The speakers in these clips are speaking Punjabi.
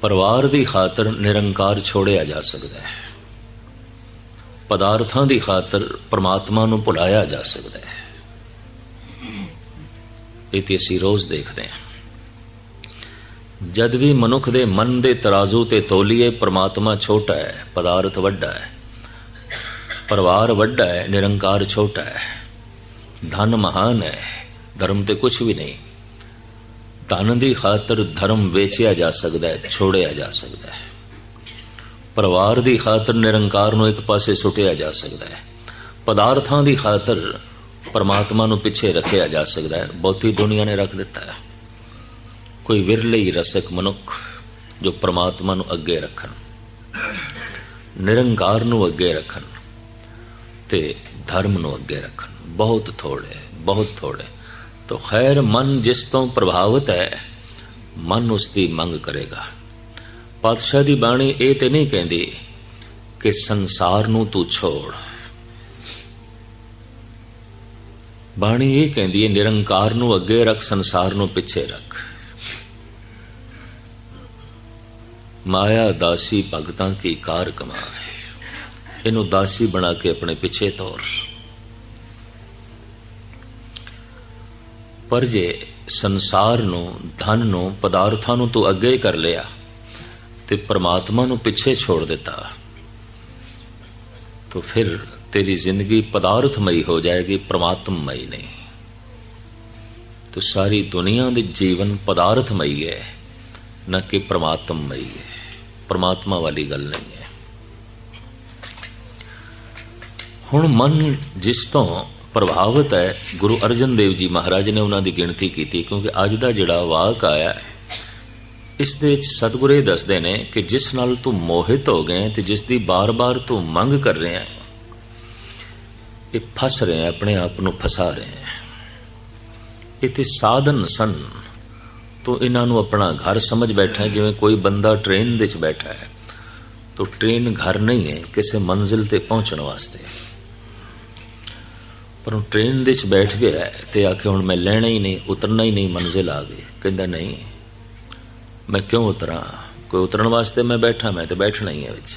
ਪਰਿਵਾਰ ਦੀ ਖਾਤਰ ਨਿਰੰਕਾਰ ਛੋੜਿਆ ਜਾ ਸਕਦਾ ਹੈ। ਪਦਾਰਥਾਂ ਦੀ ਖਾਤਰ ਪ੍ਰਮਾਤਮਾ ਨੂੰ ਭੁਲਾਇਆ ਜਾ ਸਕਦਾ ਹੈ। ਇਹ ਤੇ ਅਸੀਂ ਰੋਜ਼ ਦੇਖਦੇ ਹਾਂ। ਜਦ ਵੀ ਮਨੁੱਖ ਦੇ ਮਨ ਦੇ ਤਰਾਜ਼ੂ ਤੇ ਤੋਲੀਏ ਪ੍ਰਮਾਤਮਾ ਛੋਟਾ ਹੈ, ਪਦਾਰਥ ਵੱਡਾ ਹੈ। ਪਰਿਵਾਰ ਵੱਡਾ ਹੈ, ਨਿਰੰਕਾਰ ਛੋਟਾ ਹੈ। ਧਨ ਮਹਾਨ ਹੈ, ਧਰਮ ਤੇ ਕੁਝ ਵੀ ਨਹੀਂ। ਧਨ ਦੀ ਖਾਤਰ ਧਰਮ ਵੇਚਿਆ ਜਾ ਸਕਦਾ ਹੈ, ਛੋੜਿਆ ਜਾ ਸਕਦਾ ਹੈ। ਪਰਿਵਾਰ ਦੀ ਖਾਤਰ ਨਿਰੰਕਾਰ ਨੂੰ ਇੱਕ ਪਾਸੇ ਸੁੱਟਿਆ ਜਾ ਸਕਦਾ ਹੈ। ਪਦਾਰਥਾਂ ਦੀ ਖਾਤਰ ਪਰਮਾਤਮਾ ਨੂੰ ਪਿੱਛੇ ਰੱਖਿਆ ਜਾ ਸਕਦਾ ਹੈ। ਬਹੁਤੀ ਦੁਨੀਆ ਨੇ ਰੱਖ ਦਿੱਤਾ ਹੈ। ਕੋਈ ਵਿਰਲੇ ਹੀ ਰਸਕ ਮਨੁੱਖ ਜੋ ਪਰਮਾਤਮਾ ਨੂੰ ਅੱਗੇ ਰੱਖਣ, ਨਿਰੰਕਾਰ ਨੂੰ ਅੱਗੇ ਰੱਖਣ ਤੇ ਧਰਮ ਨੂੰ ਅੱਗੇ ਰੱਖਣ। ਬਹੁਤ ਥੋੜੇ ਬਹੁਤ ਥੋੜੇ ਤੋ ਖੈਰ ਮਨ ਜਿਸ ਤੋਂ ਪ੍ਰਭਾਵਿਤ ਹੈ, ਮਨ ਉਸ ਦੀ ਮੰਗ ਕਰੇਗਾ। ਪਾਤਸ਼ਾਹ ਦੀ ਬਾਣੀ ਇਹ ਤੇ ਨਹੀਂ ਕਹਿੰਦੀ ਕਿ ਸੰਸਾਰ ਨੂੰ ਤੂੰ ਛੋੜ। ਬਾਣੀ ਇਹ ਕਹਿੰਦੀ ਹੈ, ਨਿਰੰਕਾਰ ਨੂੰ ਅੱਗੇ ਰੱਖ, ਸੰਸਾਰ ਨੂੰ ਪਿੱਛੇ ਰੱਖ। ਮਾਇਆ ਦਾਸੀ ਭਗਤਾਂ ਕੀ ਕਾਰ ਕਮਾਏ ਇਹਨੂੰ ਦਾਸੀ ਬਣਾ ਕੇ ਆਪਣੇ ਪਿੱਛੇ ਤੋਰ। ਪਰ ਜੇ ਸੰਸਾਰ ਨੂੰ, ਧਨ ਨੂੰ, ਪਦਾਰਥਾਂ ਨੂੰ ਤੂੰ ਅੱਗੇ ਕਰ ਲਿਆ, ਤੇ ਪਰਮਾਤਮਾ ਨੂੰ ਪਿੱਛੇ ਛੋੜ ਦਿੱਤਾ, ਤਾਂ ਫਿਰ ਤੇਰੀ ਜ਼ਿੰਦਗੀ ਪਦਾਰਥਮਈ ਹੋ ਜਾਏਗੀ ਪਰਮਾਤਮਈ ਨਹੀਂ। ਤੋ ਸਾਰੀ ਦੁਨੀਆ ਦੇ ਜੀਵਨ ਪਦਾਰਥਮਈ ਹੈ, ਨਾ ਕਿ ਪਰਮਾਤਮਈ ਹੈ। ਪਰਮਾਤਮਾ ਵਾਲੀ ਗੱਲ ਨਹੀਂ ਹੈ। ਹੁਣ ਮਨ ਜਿਸ ਤੋਂ ਪ੍ਰਭਾਵਿਤ ਹੈ। ਗੁਰੂ ਅਰਜਨ ਦੇਵ ਜੀ ਮਹਾਰਾਜ ਨੇ ਉਹਨਾਂ ਦੀ ਗਿਣਤੀ ਕੀਤੀ ਕਿਉਂਕਿ ਅੱਜ ਦਾ ਜਿਹੜਾ ਵਾਕ ਆਇਆ, ਇਸ ਦੇ ਵਿੱਚ ਸਤਿਗੁਰੂ ਇਹ ਦੱਸਦੇ ਨੇ ਕਿ ਜਿਸ ਨਾਲ ਤੂੰ ਮੋਹਿਤ ਹੋ ਗਏ ਤੇ ਜਿਸ ਦੀ ਬਾਰ-ਬਾਰ ਤੂੰ ਮੰਗ ਕਰ ਰਿਹਾ ਹੈ, ਇਹ ਫਸ ਰਹੇ ਆਪਣੇ ਆਪ ਨੂੰ ਫਸਾ ਰਹੇ ਹੈ। ਸਾਧਨ ਸਨ। ਤੋ ਇਹਨਾਂ ਨੂੰ ਆਪਣਾ ਘਰ ਸਮਝ ਬੈਠਾ ਜਿਵੇਂ ਕੋਈ ਬੰਦਾ ਟ੍ਰੇਨ ਦੇ ਵਿੱਚ ਬੈਠਾ ਹੈ। ਤੋ ਟ੍ਰੇਨ ਘਰ ਨਹੀਂ ਹੈ, ਕਿਸੇ ਮੰਜ਼ਿਲ ਤੇ ਪਹੁੰਚਣ ਵਾਸਤੇ। ਪਰ ਉਹ ਟ੍ਰੇਨ ਦੇ ਵਿੱਚ ਬੈਠ ਗਿਆ ਹੈ ਆ ਕੇ ਹੁਣ ਮੈਂ ਲੈਣਾ ਹੀ ਨਹੀਂ, ਉਤਰਨਾ ਹੀ ਨਹੀਂ, ਮੰਜ਼ਿਲ ਆ ਗਈ। ਕਹਿੰਦਾ, ਨਹੀਂ, ਮੈਂ ਕਿਉਂ ਉਤਰਾਂ? ਕੋਈ ਉਤਰਨ ਵਾਸਤੇ ਮੈਂ ਬੈਠਾ, ਮੈਂ ਤੇ ਬੈਠਣਾ ਹੀ ਹੈ ਵਿੱਚ।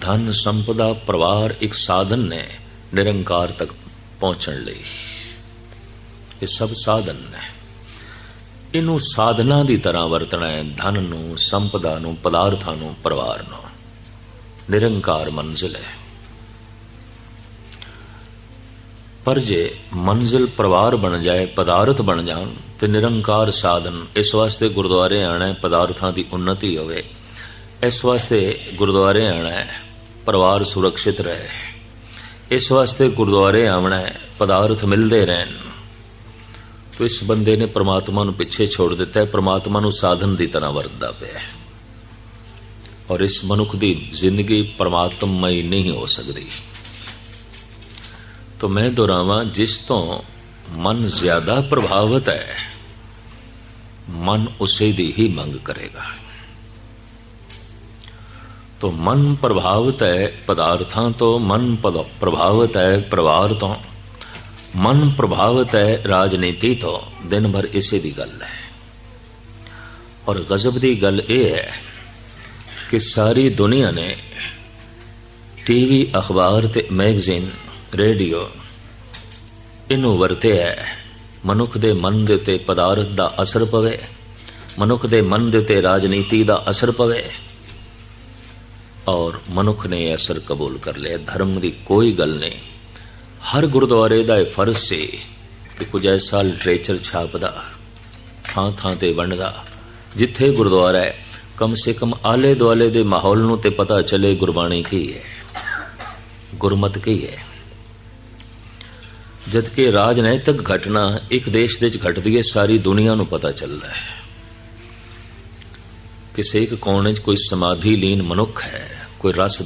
ਧਨ ਸੰਪਦਾ ਪਰਿਵਾਰ ਇੱਕ ਸਾਧਨ ਨੇ ਨਿਰੰਕਾਰ ਤੱਕ ਪਹੁੰਚਣ ਲਈ। ਇਹ ਸਭ ਸਾਧਨ ਨੇ। ਇਹਨੂੰ ਸਾਧਨਾ ਦੀ ਤਰ੍ਹਾਂ ਵਰਤਣਾ ਹੈ, ਧਨ ਨੂੰ, ਸੰਪਦਾ ਨੂੰ, ਪਦਾਰਥਾਂ ਨੂੰ, ਪਰਿਵਾਰ ਨੂੰ। ਨਿਰੰਕਾਰ ਮੰਜ਼ਿਲ ਹੈ। ਪਰ ਜੇ ਮੰਜ਼ਿਲ ਪਰਿਵਾਰ ਬਣ ਜਾਏ, ਪਦਾਰਥ ਬਣ ਜਾਣ, ਤੇ ਨਿਰੰਕਾਰ ਸਾਧਨ ਇਸ ਵਾਸਤੇ ਗੁਰਦੁਆਰੇ ਆਣਾ ਹੈ, ਪਦਾਰਥਾਂ ਦੀ ਉન્નਤੀ ਹੋਵੇ। ਇਸ ਵਾਸਤੇ ਗੁਰਦੁਆਰੇ ਆਣਾ ਹੈ, ਪਰਿਵਾਰ ਸੁਰੱਖਿਅਤ ਰਹੇ। ਇਸ ਵਾਸਤੇ ਗੁਰਦੁਆਰੇ ਆਉਣਾ ਹੈ, ਪਦਾਰਥ ਮਿਲਦੇ ਰਹਿਣ। ਤੋ ਇਸ ਬੰਦੇ ਨੇ ਪ੍ਰਮਾਤਮਾ ਨੂੰ ਪਿੱਛੇ ਛੋੜ ਦਿੱਤਾ ਹੈ, ਪ੍ਰਮਾਤਮਾ ਨੂੰ ਸਾਧਨ ਦੀ ਤਰ੍ਹਾਂ ਵਰਤਦਾ ਪਿਆ ਹੈ। ਔਰ ਇਸ ਮਨੁੱਖ ਦੀ ਜ਼ਿੰਦਗੀ ਪਰਮਾਤਮਮਈ ਨਹੀਂ ਹੋ ਸਕਦੀ। ਤੋ ਮੈਂ ਦੁਹਰਾਵਾਂ ਜਿਸ ਤੋਂ ਮਨ ਜ਼ਿਆਦਾ ਪ੍ਰਭਾਵਿਤ ਹੈ ਮਨ ਉਸੇ ਦੀ ਹੀ ਮੰਗ ਕਰੇਗਾ ਤੋ ਮਨ ਪ੍ਰਭਾਵਿਤ ਹੈ ਪਦਾਰਥਾਂ ਤੋਂ ਮਨ ਪ੍ਰਭਾਵਿਤ ਹੈ ਪਰਿਵਾਰ ਤੋਂ ਮਨ ਪ੍ਰਭਾਵਿਤ ਹੈ ਰਾਜਨੀਤੀ ਤੋਂ ਦਿਨ ਭਰ ਇਸੇ ਦੀ ਗੱਲ ਹੈ ਔਰ ਗਜ਼ਬ ਦੀ ਗੱਲ ਇਹ ਹੈ ਕਿ ਸਾਰੀ ਦੁਨੀਆ ਨੇ ਟੀਵੀ ਅਖਬਾਰ ਤੇ ਮੈਗਜ਼ੀਨ ਰੇਡੀਓ। ਇਹਨੂੰ ਵਰਤਿਆ ਮਨੁੱਖ ਦੇ ਮਨ ਦੇ ਉੱਤੇ ਪਦਾਰਥ ਦਾ ਅਸਰ ਪਵੇ। ਮਨੁੱਖ ਦੇ ਮਨ ਦੇ ਉੱਤੇ ਰਾਜਨੀਤੀ ਦਾ ਅਸਰ ਪਵੇ। ਔਰ ਮਨੁੱਖ ਨੇ ਇਹ ਅਸਰ ਕਬੂਲ ਕਰ ਲਿਆ। ਧਰਮ ਦੀ ਕੋਈ ਗੱਲ ਨਹੀਂ। ਹਰ ਗੁਰਦੁਆਰੇ ਦਾ ਇਹ ਫਰਜ਼ ਸੀ ਕਿ ਕੁਝ ਐਸਾ ਲਿਟਰੇਚਰ ਛਾਪਦਾ, ਥਾਂ ਥਾਂ ਤੇ ਵੰਡਦਾ, ਜਿੱਥੇ ਗੁਰਦੁਆਰਾ ਹੈ। ਕਮ ਸੇ ਕਮ ਆਲੇ ਦੁਆਲੇ ਦੇ ਮਾਹੌਲ ਨੂੰ ਤੇ ਪਤਾ ਚਲੇ ਗੁਰਬਾਣੀ ਕੀ ਹੈ। ਗੁਰਮਤ ਕੀ ਹੈ। ਜਦ ਕਿ ਰਾਜਨੀਤਿਕ ਘਟਨਾ ਇੱਕ ਦੇਸ਼ ਦੇ ਵਿੱਚ ਘਟਦੀ ਹੈ, ਸਾਰੀ ਦੁਨੀਆ ਨੂੰ ਪਤਾ ਚੱਲਦਾ ਹੈ। ਕਿਸੇ ਇੱਕ ਕੋਨੇ 'ਚ ਕੋਈ ਸਮਾਧੀ ਲੀਨ ਮਨੁੱਖ ਹੈ, ਕੋਈ ਰਸ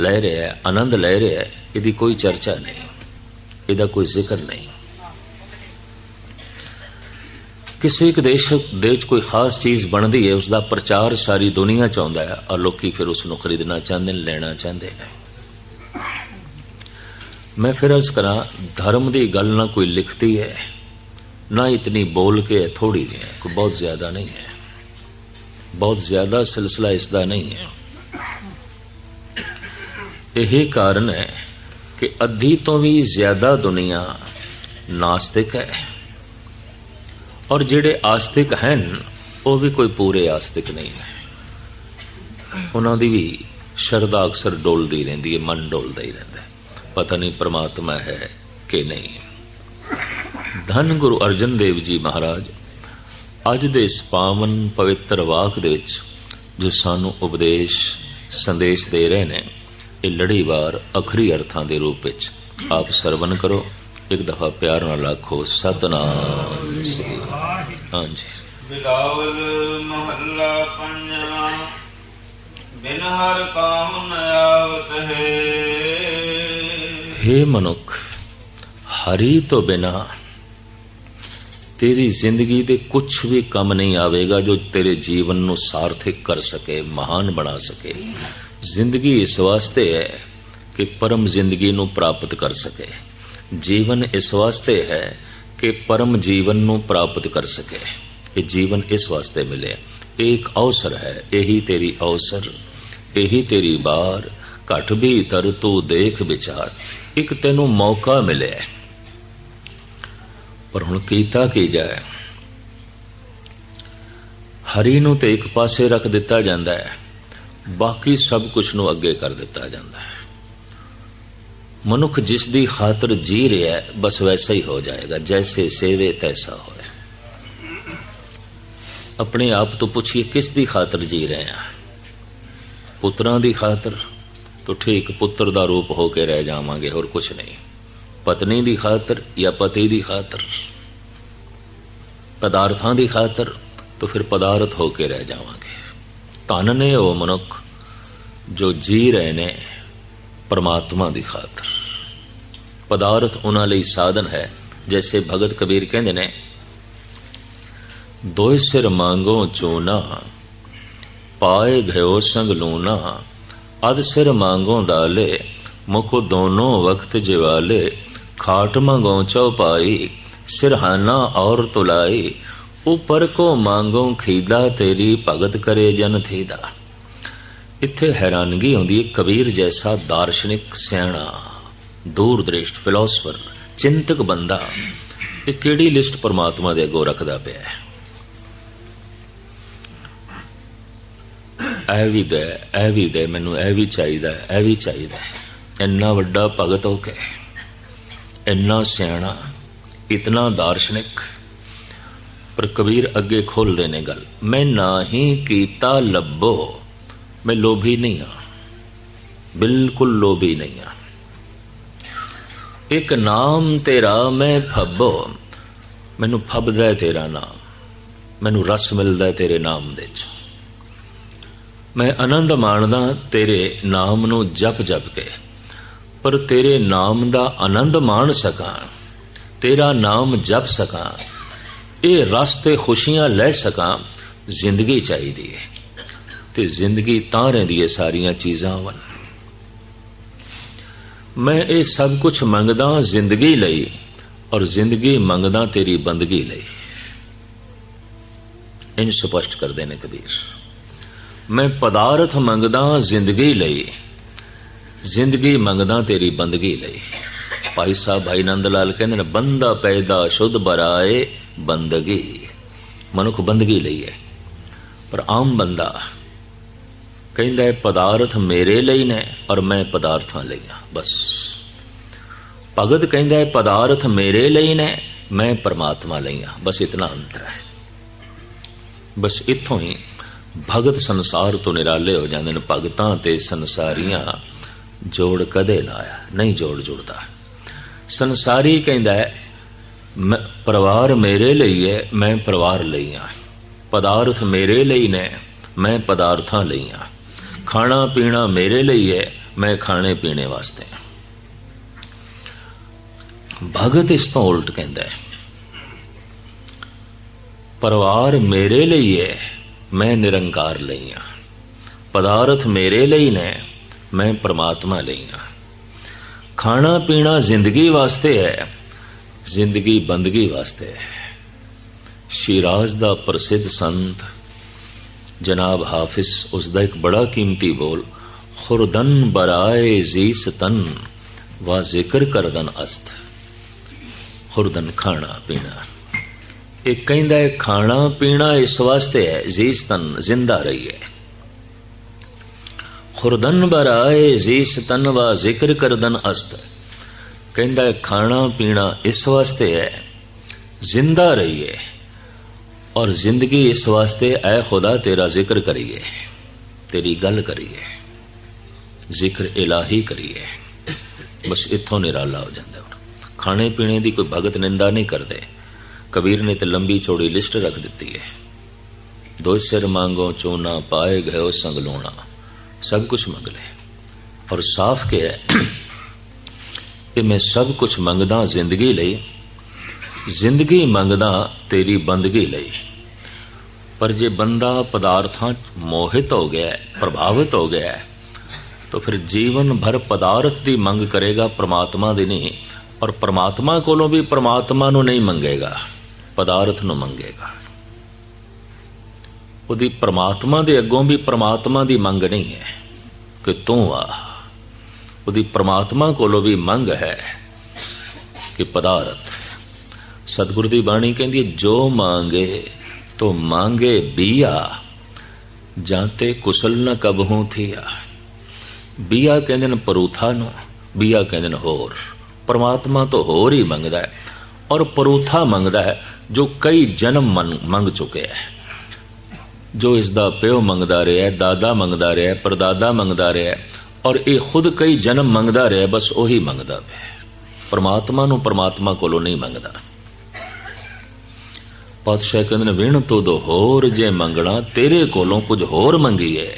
ਲੈ ਰਿਹਾ ਹੈ, ਆਨੰਦ ਲੈ ਰਿਹਾ ਹੈ, ਇਹਦੀ ਕੋਈ ਚਰਚਾ ਨਹੀਂ, ਇਹਦਾ ਕੋਈ ਜ਼ਿਕਰ ਨਹੀਂ। ਕਿਸੇ ਇੱਕ ਦੇਸ਼ ਦੇ ਵਿੱਚ ਕੋਈ ਖਾਸ ਚੀਜ਼ ਬਣਦੀ ਹੈ ਉਸ ਦਾ ਪ੍ਰਚਾਰ ਸਾਰੀ ਦੁਨੀਆ 'ਚ ਆਉਂਦਾ ਹੈ ਔਰ ਲੋਕੀ ਫਿਰ ਉਸ ਨੂੰ ਖਰੀਦਣਾ ਚਾਹੁੰਦੇ ਨੇ, ਲੈਣਾ ਚਾਹੁੰਦੇ ਨੇ। ਮੈਂ ਫਿਰ ਅਸ ਕਰਾਂ, ਧਰਮ ਦੀ ਗੱਲ ਨਾ ਕੋਈ ਲਿਖਤੀ ਹੈ, ਨਾ ਇਤਨੀ ਬੋਲ ਕੇ ਹੈ ਥੋੜੀ ਹੈ, ਕੋਈ ਬਹੁਤ ਜ਼ਿਆਦਾ ਨਹੀਂ ਹੈ। ਬਹੁਤ ਜ਼ਿਆਦਾ ਸਿਲਸਿਲਾ ਇਸ ਦਾ ਨਹੀਂ ਹੈ। ਇਹ ਕਾਰਨ ਹੈ ਕਿ ਅੱਧੀ ਤੋਂ ਵੀ ਜ਼ਿਆਦਾ ਦੁਨੀਆ ਨਾਸਤਿਕ ਹੈ। ਔਰ ਜਿਹੜੇ ਆਸਤਿਕ ਹਨ, ਉਹ ਵੀ ਕੋਈ ਪੂਰੇ ਆਸਤਿਕ ਨਹੀਂ ਹੈ। ਉਹਨਾਂ ਦੀ ਵੀ ਸ਼ਰਧਾ ਅਕਸਰ ਡੋਲਦੀ ਰਹਿੰਦੀ ਹੈ, ਮਨ ਡੋਲਦਾ ਹੀ ਰਹਿੰਦਾ ਪਤਾ ਨਹੀਂ ਪ੍ਰਮਾਤਮਾ ਹੈ ਕਿ ਨਹੀਂ। ਧੰਨ ਗੁਰੂ ਅਰਜਨ ਦੇਵ ਜੀ ਮਹਾਰਾਜ, ਅੱਜ ਦੇ ਇਸ ਪਾਵਨ ਪਵਿੱਤਰ ਵਾਕ ਦੇ ਵਿੱਚ ਜੋ ਸਾਨੂੰ ਉਪਦੇਸ਼, ਸੰਦੇਸ਼ ਦੇ ਰਹੇ ਨੇ, ਇਹ ਲੜੀਵਾਰ ਅਖਰੀ ਅਰਥਾਂ ਦੇ ਰੂਪ ਵਿੱਚ ਆਪ ਸਰਵਨ ਕਰੋ। ਇੱਕ ਦਫਾ ਪਿਆਰ ਨਾਲ ਆਖੋ, ਸਤਨਾਮ ਸ੍ਰੀ ਹਾਂਜੀ। ਬਿਲਾਵਲ ਮਹੱਲਾ ਪੰਜਵਾਂ, ਬਿਨ ਹਰ ਕਾਮ ਨ ਆਵਤ ਹੈ। हे ਮਨੁੱਖ, ਹਰੀ ਤੋਂ ਬਿਨਾ ਤੇਰੀ ਜ਼ਿੰਦਗੀ ਦੇ ਕੁਝ ਵੀ ਕੰਮ ਨਹੀਂ ਆਵੇਗਾ ਜੋ ਤੇਰੇ ਜੀਵਨ ਨੂੰ ਸਾਰਥਿਕ ਕਰ ਸਕੇ, ਮਹਾਨ ਬਣਾ ਸਕੇ। ਜ਼ਿੰਦਗੀ ਇਸ ਵਾਸਤੇ ਹੈ ਕਿ ਪਰਮ ਜ਼ਿੰਦਗੀ ਨੂੰ ਪ੍ਰਾਪਤ ਕਰ ਸਕੇ। ਜੀਵਨ ਇਸ ਵਾਸਤੇ ਹੈ ਕਿ ਪਰਮ ਜੀਵਨ ਨੂੰ ਪ੍ਰਾਪਤ ਕਰ ਸਕੇ ਇਹ ਜੀਵਨ ਇਸ ਵਾਸਤੇ ਮਿਲਿਆ। ਇਹ ਇੱਕ ਅਵਸਰ ਹੈ, ਇਹੀ ਤੇਰੀ ਅਵਸਰ, ਇਹੀ ਤੇਰੀ ਬਾਰ। ਘਟ ਵੀ ਤਰ ਤੂੰ ਦੇਖ ਵਿਚਾਰ। ਇੱਕ ਤੈਨੂੰ ਮੌਕਾ ਮਿਲਿਆ ਪਰ ਹੁਣ ਕੀਤਾ ਕੀ ਜਾਏ? ਹਰੀ ਨੂੰ ਤੇ ਇੱਕ ਪਾਸੇ ਰੱਖ ਦਿੱਤਾ ਜਾਂਦਾ ਹੈ। ਬਾਕੀ ਸਭ ਕੁਝ ਨੂੰ ਅੱਗੇ ਕਰ ਦਿੱਤਾ ਜਾਂਦਾ ਹੈ। ਮਨੁੱਖ ਜਿਸ ਦੀ ਖਾਤਰ ਜੀ ਰਿਹਾ ਬਸ ਵੈਸਾ ਹੀ ਹੋ ਜਾਏਗਾ। ਜੈਸੇ ਸੇਵੇ, ਤੈਸਾ ਹੋਏ। ਆਪਣੇ ਆਪ ਤੋਂ ਪੁੱਛੀਏ, ਕਿਸ ਦੀ ਖਾਤਰ ਜੀ ਰਹੇ ਹਾਂ? ਪੁੱਤਰਾਂ ਦੀ ਖਾਤਰ? ਤਾਂ ਠੀਕ ਪੁੱਤਰ ਦਾ ਰੂਪ ਹੋ ਕੇ ਰਹਿ ਜਾਵਾਂਗੇ, ਹੋਰ ਕੁਝ ਨਹੀਂ। ਪਤਨੀ ਦੀ ਖਾਤਰ ਜਾਂ ਪਤੀ ਦੀ ਖਾਤਰ? ਪਦਾਰਥਾਂ ਦੀ ਖਾਤਰ ਤਾਂ ਫਿਰ ਪਦਾਰਥ ਹੋ ਕੇ ਰਹਿ ਜਾਵਾਂਗੇ। ਧਨ ਨੇ ਉਹ ਮਨੁੱਖ ਜੋ ਜੀ ਰਹੇ ਨੇ, ਪਰਮਾਤਮਾ ਦੀ ਖਾਤਰ। ਪਦਾਰਥ ਉਹਨਾਂ ਲਈ ਸਾਧਨ ਹੈ, ਜੈਸੇ ਭਗਤ ਕਬੀਰ ਕਹਿੰਦੇ ਨੇ, ਦੋਇ ਸਿਰ ਮੰਗੋ ਚੋਨਾ, ਪਾਏ ਭਇਓ ਸੰਗ ਲੂਨਾ ਅਦ ਸਿਰ ਮੰਗੋ ਦਾਲੇ ਮੁਕੋ ਦੋਨੋਂ ਵਕਤ ਜਿਵਾਲੇ, ਖਾਟ ਮੰਗੋ ਚਉਪਾਈ, ਸਿਰਹਾਨਾ ਔਰ ਤੁਲਾਈ, ਉਪਰ ਕੋ ਮੰਗੋ ਖੀਦਾ ਤੇਰੀ ਭਗਤ ਕਰੇ ਜਨ ਥੀਦਾ। ਇੱਥੇ ਹੈਰਾਨਗੀ ਆਉਂਦੀ ਹੈ ਕਬੀਰ ਜੈਸਾ ਦਾਰਸ਼ਨਿਕ ਸਿਆਣਾ, ਦੂਰਦ੍ਰਿਸ਼ਟ ਫਿਲਾਸਫਰ, ਚਿੰਤਕ ਬੰਦਾ। ਇਹ ਕਿਹੜੀ ਲਿਸਟ ਪਰਮਾਤਮਾ ਦੇ ਅੱਗੋਂ ਰੱਖਦਾ ਪਿਆ ਹੈ? ਇਹ ਵੀ ਦੇ, ਇਹ ਵੀ ਦੇ, ਮੈਨੂੰ ਇਹ ਵੀ ਚਾਹੀਦਾ, ਇਹ ਵੀ ਚਾਹੀਦਾ। ਇੰਨਾ ਵੱਡਾ ਭਗਤ ਹੋ ਕੇ, ਇੰਨਾ ਸਿਆਣਾ, ਇਤਨਾ ਦਾਰਸ਼ਨਿਕ, ਪਰ ਕਬੀਰ ਅੱਗੇ ਖੋਲਦੇ ਨੇ ਗੱਲ। ਮੈਂ ਨਾ ਹੀ ਕੀਤਾ ਲੱਭੋ, ਮੈਂ ਲੋਭੀ ਨਹੀਂ ਆ ਬਿਲਕੁਲ ਲੋਭੀ ਨਹੀਂ ਆ ਇੱਕ ਨਾਮ ਤੇਰਾ ਮੈਂ ਫੱਬੋ, ਮੈਨੂੰ ਫੱਬਦਾ ਤੇਰਾ ਨਾਮ। ਮੈਨੂੰ ਰਸ ਮਿਲਦਾ ਤੇਰੇ ਨਾਮ ਦੇ ਚ ਮੈਂ ਆਨੰਦ ਮਾਣਦਾ ਤੇਰੇ ਨਾਮ ਨੂੰ ਜਪ ਜਪ ਕੇ। ਪਰ ਤੇਰੇ ਨਾਮ ਦਾ ਆਨੰਦ ਮਾਣ ਸਕਾਂ, ਤੇਰਾ ਨਾਮ ਜਪ ਸਕਾਂ, ਇਹ ਰਸ ਤੇ ਖੁਸ਼ੀਆਂ ਲੈ ਸਕਾਂ, ਜ਼ਿੰਦਗੀ ਚਾਹੀਦੀ ਹੈ ਤੇ ਜ਼ਿੰਦਗੀ ਤਾਂ ਰਹਿੰਦੀ ਹੈ ਸਾਰੀਆਂ ਚੀਜ਼ਾਂ ਵੱਲ। ਮੈਂ ਇਹ ਸਭ ਕੁਝ ਮੰਗਦਾ ਜ਼ਿੰਦਗੀ ਲਈ, ਔਰ ਜ਼ਿੰਦਗੀ ਮੰਗਦਾ ਤੇਰੀ ਬੰਦਗੀ ਲਈ। ਇਨ ਸਪਸ਼ਟ ਕਰਦੇ ਨੇ ਕਬੀਰ। ਮੈਂ ਪਦਾਰਥ ਮੰਗਦਾ ਜ਼ਿੰਦਗੀ ਲਈ। ਜ਼ਿੰਦਗੀ ਮੰਗਦਾ ਤੇਰੀ ਬੰਦਗੀ ਲਈ। ਭਾਈ ਸਾਹਿਬ ਭਾਈ ਨੰਦ ਲਾਲ ਕਹਿੰਦੇ ਨੇ, ਬੰਦਾ ਪੈਦਾ ਸ਼ੁੱਧ ਬਰਾਏ ਬੰਦਗੀ। ਮਨੁੱਖ ਬੰਦਗੀ ਲਈ ਹੈ। ਪਰ ਆਮ ਬੰਦਾ ਕਹਿੰਦਾ ਹੈ, ਪਦਾਰਥ ਮੇਰੇ ਲਈ ਨੇ ਔਰ ਮੈਂ ਪਦਾਰਥਾਂ ਲਈ ਹਾਂ। ਬਸ। ਭਗਤ ਕਹਿੰਦਾ ਹੈ, ਪਦਾਰਥ ਮੇਰੇ ਲਈ ਨੇ, ਮੈਂ ਪਰਮਾਤਮਾ ਲਈ ਹਾਂ। ਬਸ ਇਤਨਾ ਅੰਤਰ ਹੈ। ਬਸ ਇੱਥੋਂ ਹੀ ਭਗਤ ਸੰਸਾਰ ਤੋਂ ਨਿਰਾਲੇ ਹੋ ਜਾਂਦੇ ਨੇ, ਭਗਤਾਂ ਤੇ ਸੰਸਾਰੀਆਂ ਜੋੜ ਕਦੇ ਨਾ ਆਇਆ, ਨਹੀਂ ਜੋੜ ਜੁੜਦਾ। ਸੰਸਾਰੀ ਕਹਿੰਦਾ ਹੈ ਪਰਿਵਾਰ ਮੇਰੇ ਲਈ ਹੈ, ਮੈਂ ਪਰਿਵਾਰ ਲਈ ਹਾਂ। ਪਦਾਰਥ ਮੇਰੇ ਲਈ ਨੇ, ਮੈਂ ਪਦਾਰਥਾਂ ਲਈ ਹਾਂ। ਖਾਣਾ ਪੀਣਾ ਮੇਰੇ ਲਈ ਹੈ, ਮੈਂ ਖਾਣੇ ਪੀਣੇ ਵਾਸਤੇ ਭਗਤ ਇਸ ਤੋਂ ਉਲਟ ਕਹਿੰਦਾ ਹੈ, ਪਰਿਵਾਰ ਮੇਰੇ ਲਈ ਹੈ ਮੈਂ ਨਿਰੰਕਾਰ ਲਈ ਆ। ਪਦਾਰਥ ਮੇਰੇ ਲਈ ਨੇ, ਮੈਂ ਪ੍ਰਮਾਤਮਾ ਲਈ ਹਾਂ ਖਾਣਾ ਪੀਣਾ ਜ਼ਿੰਦਗੀ ਵਾਸਤੇ ਹੈ, ਜ਼ਿੰਦਗੀ ਬੰਦਗੀ ਵਾਸਤੇ ਹੈ। ਸ਼ਿਰਾਜ਼ ਦਾ ਪ੍ਰਸਿੱਧ ਸੰਤ ਜਨਾਬ ਹਾਫਿਜ਼, ਉਸ ਦਾ ਇੱਕ ਬੜਾ ਕੀਮਤੀ ਬੋਲ, ਖੁਰਦਨ ਬਰਾਏ ਜ਼ੀਸਤਨ ਵਾ ਜ਼ਿਕਰ ਕਰਦਨ ਅਸਤ। ਖੁਰਦਨ ਖਾਣਾ ਪੀਣਾ। ਇਹ ਕਹਿੰਦਾ ਹੈ, ਖਾਣਾ ਪੀਣਾ ਇਸ ਵਾਸਤੇ ਹੈ ਜ਼ੀਸ ਤਨ ਜ਼ਿੰਦਾ ਰਹੀਏ। ਖੁਰਦਨ ਬਰਾਏ ਜ਼ੀਸ ਤਨ ਵਾ ਜ਼ਿਕਰ ਕਰਦਨ ਅਸਤ। ਕਹਿੰਦਾ ਹੈ, ਖਾਣਾ ਪੀਣਾ ਇਸ ਵਾਸਤੇ ਹੈ, ਜ਼ਿੰਦਾ ਰਹੀਏ। ਔਰ ਜ਼ਿੰਦਗੀ ਇਸ ਵਾਸਤੇ, ਐ ਖੁਦਾ ਤੇਰਾ ਜ਼ਿਕਰ ਕਰੀਏ, ਤੇਰੀ ਗੱਲ ਕਰੀਏ, ਜ਼ਿਕਰ ਇਲਾਹੀ ਕਰੀਏ। ਬਸ ਇੱਥੋਂ ਨਿਰਾਲਾ ਹੋ ਜਾਂਦਾ ਹੁਣ। ਖਾਣੇ ਪੀਣੇ ਦੀ ਕੋਈ ਭਗਤ ਨਿੰਦਾ ਨਹੀਂ ਕਰਦੇ। ਕਬੀਰ ਨੇ ਤੇ ਲੰਬੀ ਚੌੜੀ ਲਿਸਟ ਰੱਖ ਦਿੱਤੀ ਹੈ। ਦੋ ਸਿਰ ਮੰਗੋ ਚੋਨਾ ਪਾਏ ਗਇਓ ਸੰਗ ਲੋਣਾ, ਸਭ ਕੁਝ ਮੰਗ ਲੈ ਔਰ ਸਾਫ਼ ਕਿਹਾ ਕਿ ਮੈਂ ਸਭ ਕੁਝ ਮੰਗਦਾ ਜ਼ਿੰਦਗੀ ਲਈ, ਜ਼ਿੰਦਗੀ ਮੰਗਦਾ ਤੇਰੀ ਬੰਦਗੀ ਲਈ। ਪਰ ਜੇ ਬੰਦਾ ਪਦਾਰਥਾਂ 'ਚ ਮੋਹਿਤ ਹੋ ਗਿਆ ਪ੍ਰਭਾਵਿਤ ਹੋ ਗਿਆ ਤਾਂ ਫਿਰ ਜੀਵਨ ਭਰ ਪਦਾਰਥ ਦੀ ਮੰਗ ਕਰੇਗਾ, ਪ੍ਰਮਾਤਮਾ ਦੀ ਨਹੀਂ। ਔਰ ਪ੍ਰਮਾਤਮਾ ਕੋਲੋਂ ਵੀ ਪ੍ਰਮਾਤਮਾ ਨੂੰ ਨਹੀਂ ਮੰਗੇਗਾ। ਪਦਾਰਥ ਨੂੰ ਮੰਗੇਗਾ। ਉਹਦੀ ਪ੍ਰਮਾਤਮਾ ਦੇ ਅੱਗੋਂ ਵੀ ਪ੍ਰਮਾਤਮਾ ਦੀ ਮੰਗ ਨਹੀਂ ਹੈ ਕਿ ਤੂੰ ਆ। ਉਹਦੀ ਪ੍ਰਮਾਤਮਾ ਕੋਲੋਂ ਵੀ ਮੰਗ ਹੈ ਕਿ ਪਦਾਰਥ ਸਤਿਗੁਰ ਦੀ ਬਾਣੀ ਕਹਿੰਦੀ ਹੈ, ਜੋ ਮੰਗੇ ਤੋ ਮੰਗੇ ਬੀਆ ਜਾਂ ਤੇ ਕੁਸਲ ਨ ਕਬਹੂ ਥੀਆ। ਬੀਆ ਕਹਿੰਦੇ ਨੇ ਪਰੂਥਾ ਨੂੰ ਬੀਆ ਕਹਿੰਦੇ ਨੇ ਹੋਰ। ਪਰਮਾਤਮਾ ਤੋਂ ਹੋਰ ਹੀ ਮੰਗਦਾ ਹੈ ਔਰ ਪਰੂਥਾ ਮੰਗਦਾ ਹੈ। ਜੋ ਕਈ ਜਨਮ ਮੰਨ- ਮੰਗ ਚੁੱਕੇ ਹੈ ਜੋ ਇਸ ਦਾ ਪਿਓ ਮੰਗਦਾ ਰਿਹਾ ਹੈ, ਦਾਦਾ ਮੰਗਦਾ ਰਿਹਾ ਹੈ, ਪਰਦਾਦਾ ਮੰਗਦਾ ਰਿਹਾ ਹੈ ਔਰ ਇਹ ਖੁਦ ਕਈ ਜਨਮ ਮੰਗਦਾ ਰਿਹਾ ਬਸ ਉਹੀ ਮੰਗਦਾ ਪਿਆ ਪਰਮਾਤਮਾ ਨੂੰ ਪਰਮਾਤਮਾ ਕੋਲੋਂ ਨਹੀਂ ਮੰਗਦਾ। ਪਾਤਸ਼ਾਹ ਕਹਿੰਦੇ ਨੇ ਵਿਣ ਤੋਂ ਦੋ ਹੋਰ ਜੇ ਮੰਗਣਾ ਤੇਰੇ ਕੋਲੋਂ ਕੁਝ ਹੋਰ ਮੰਗੀਏ।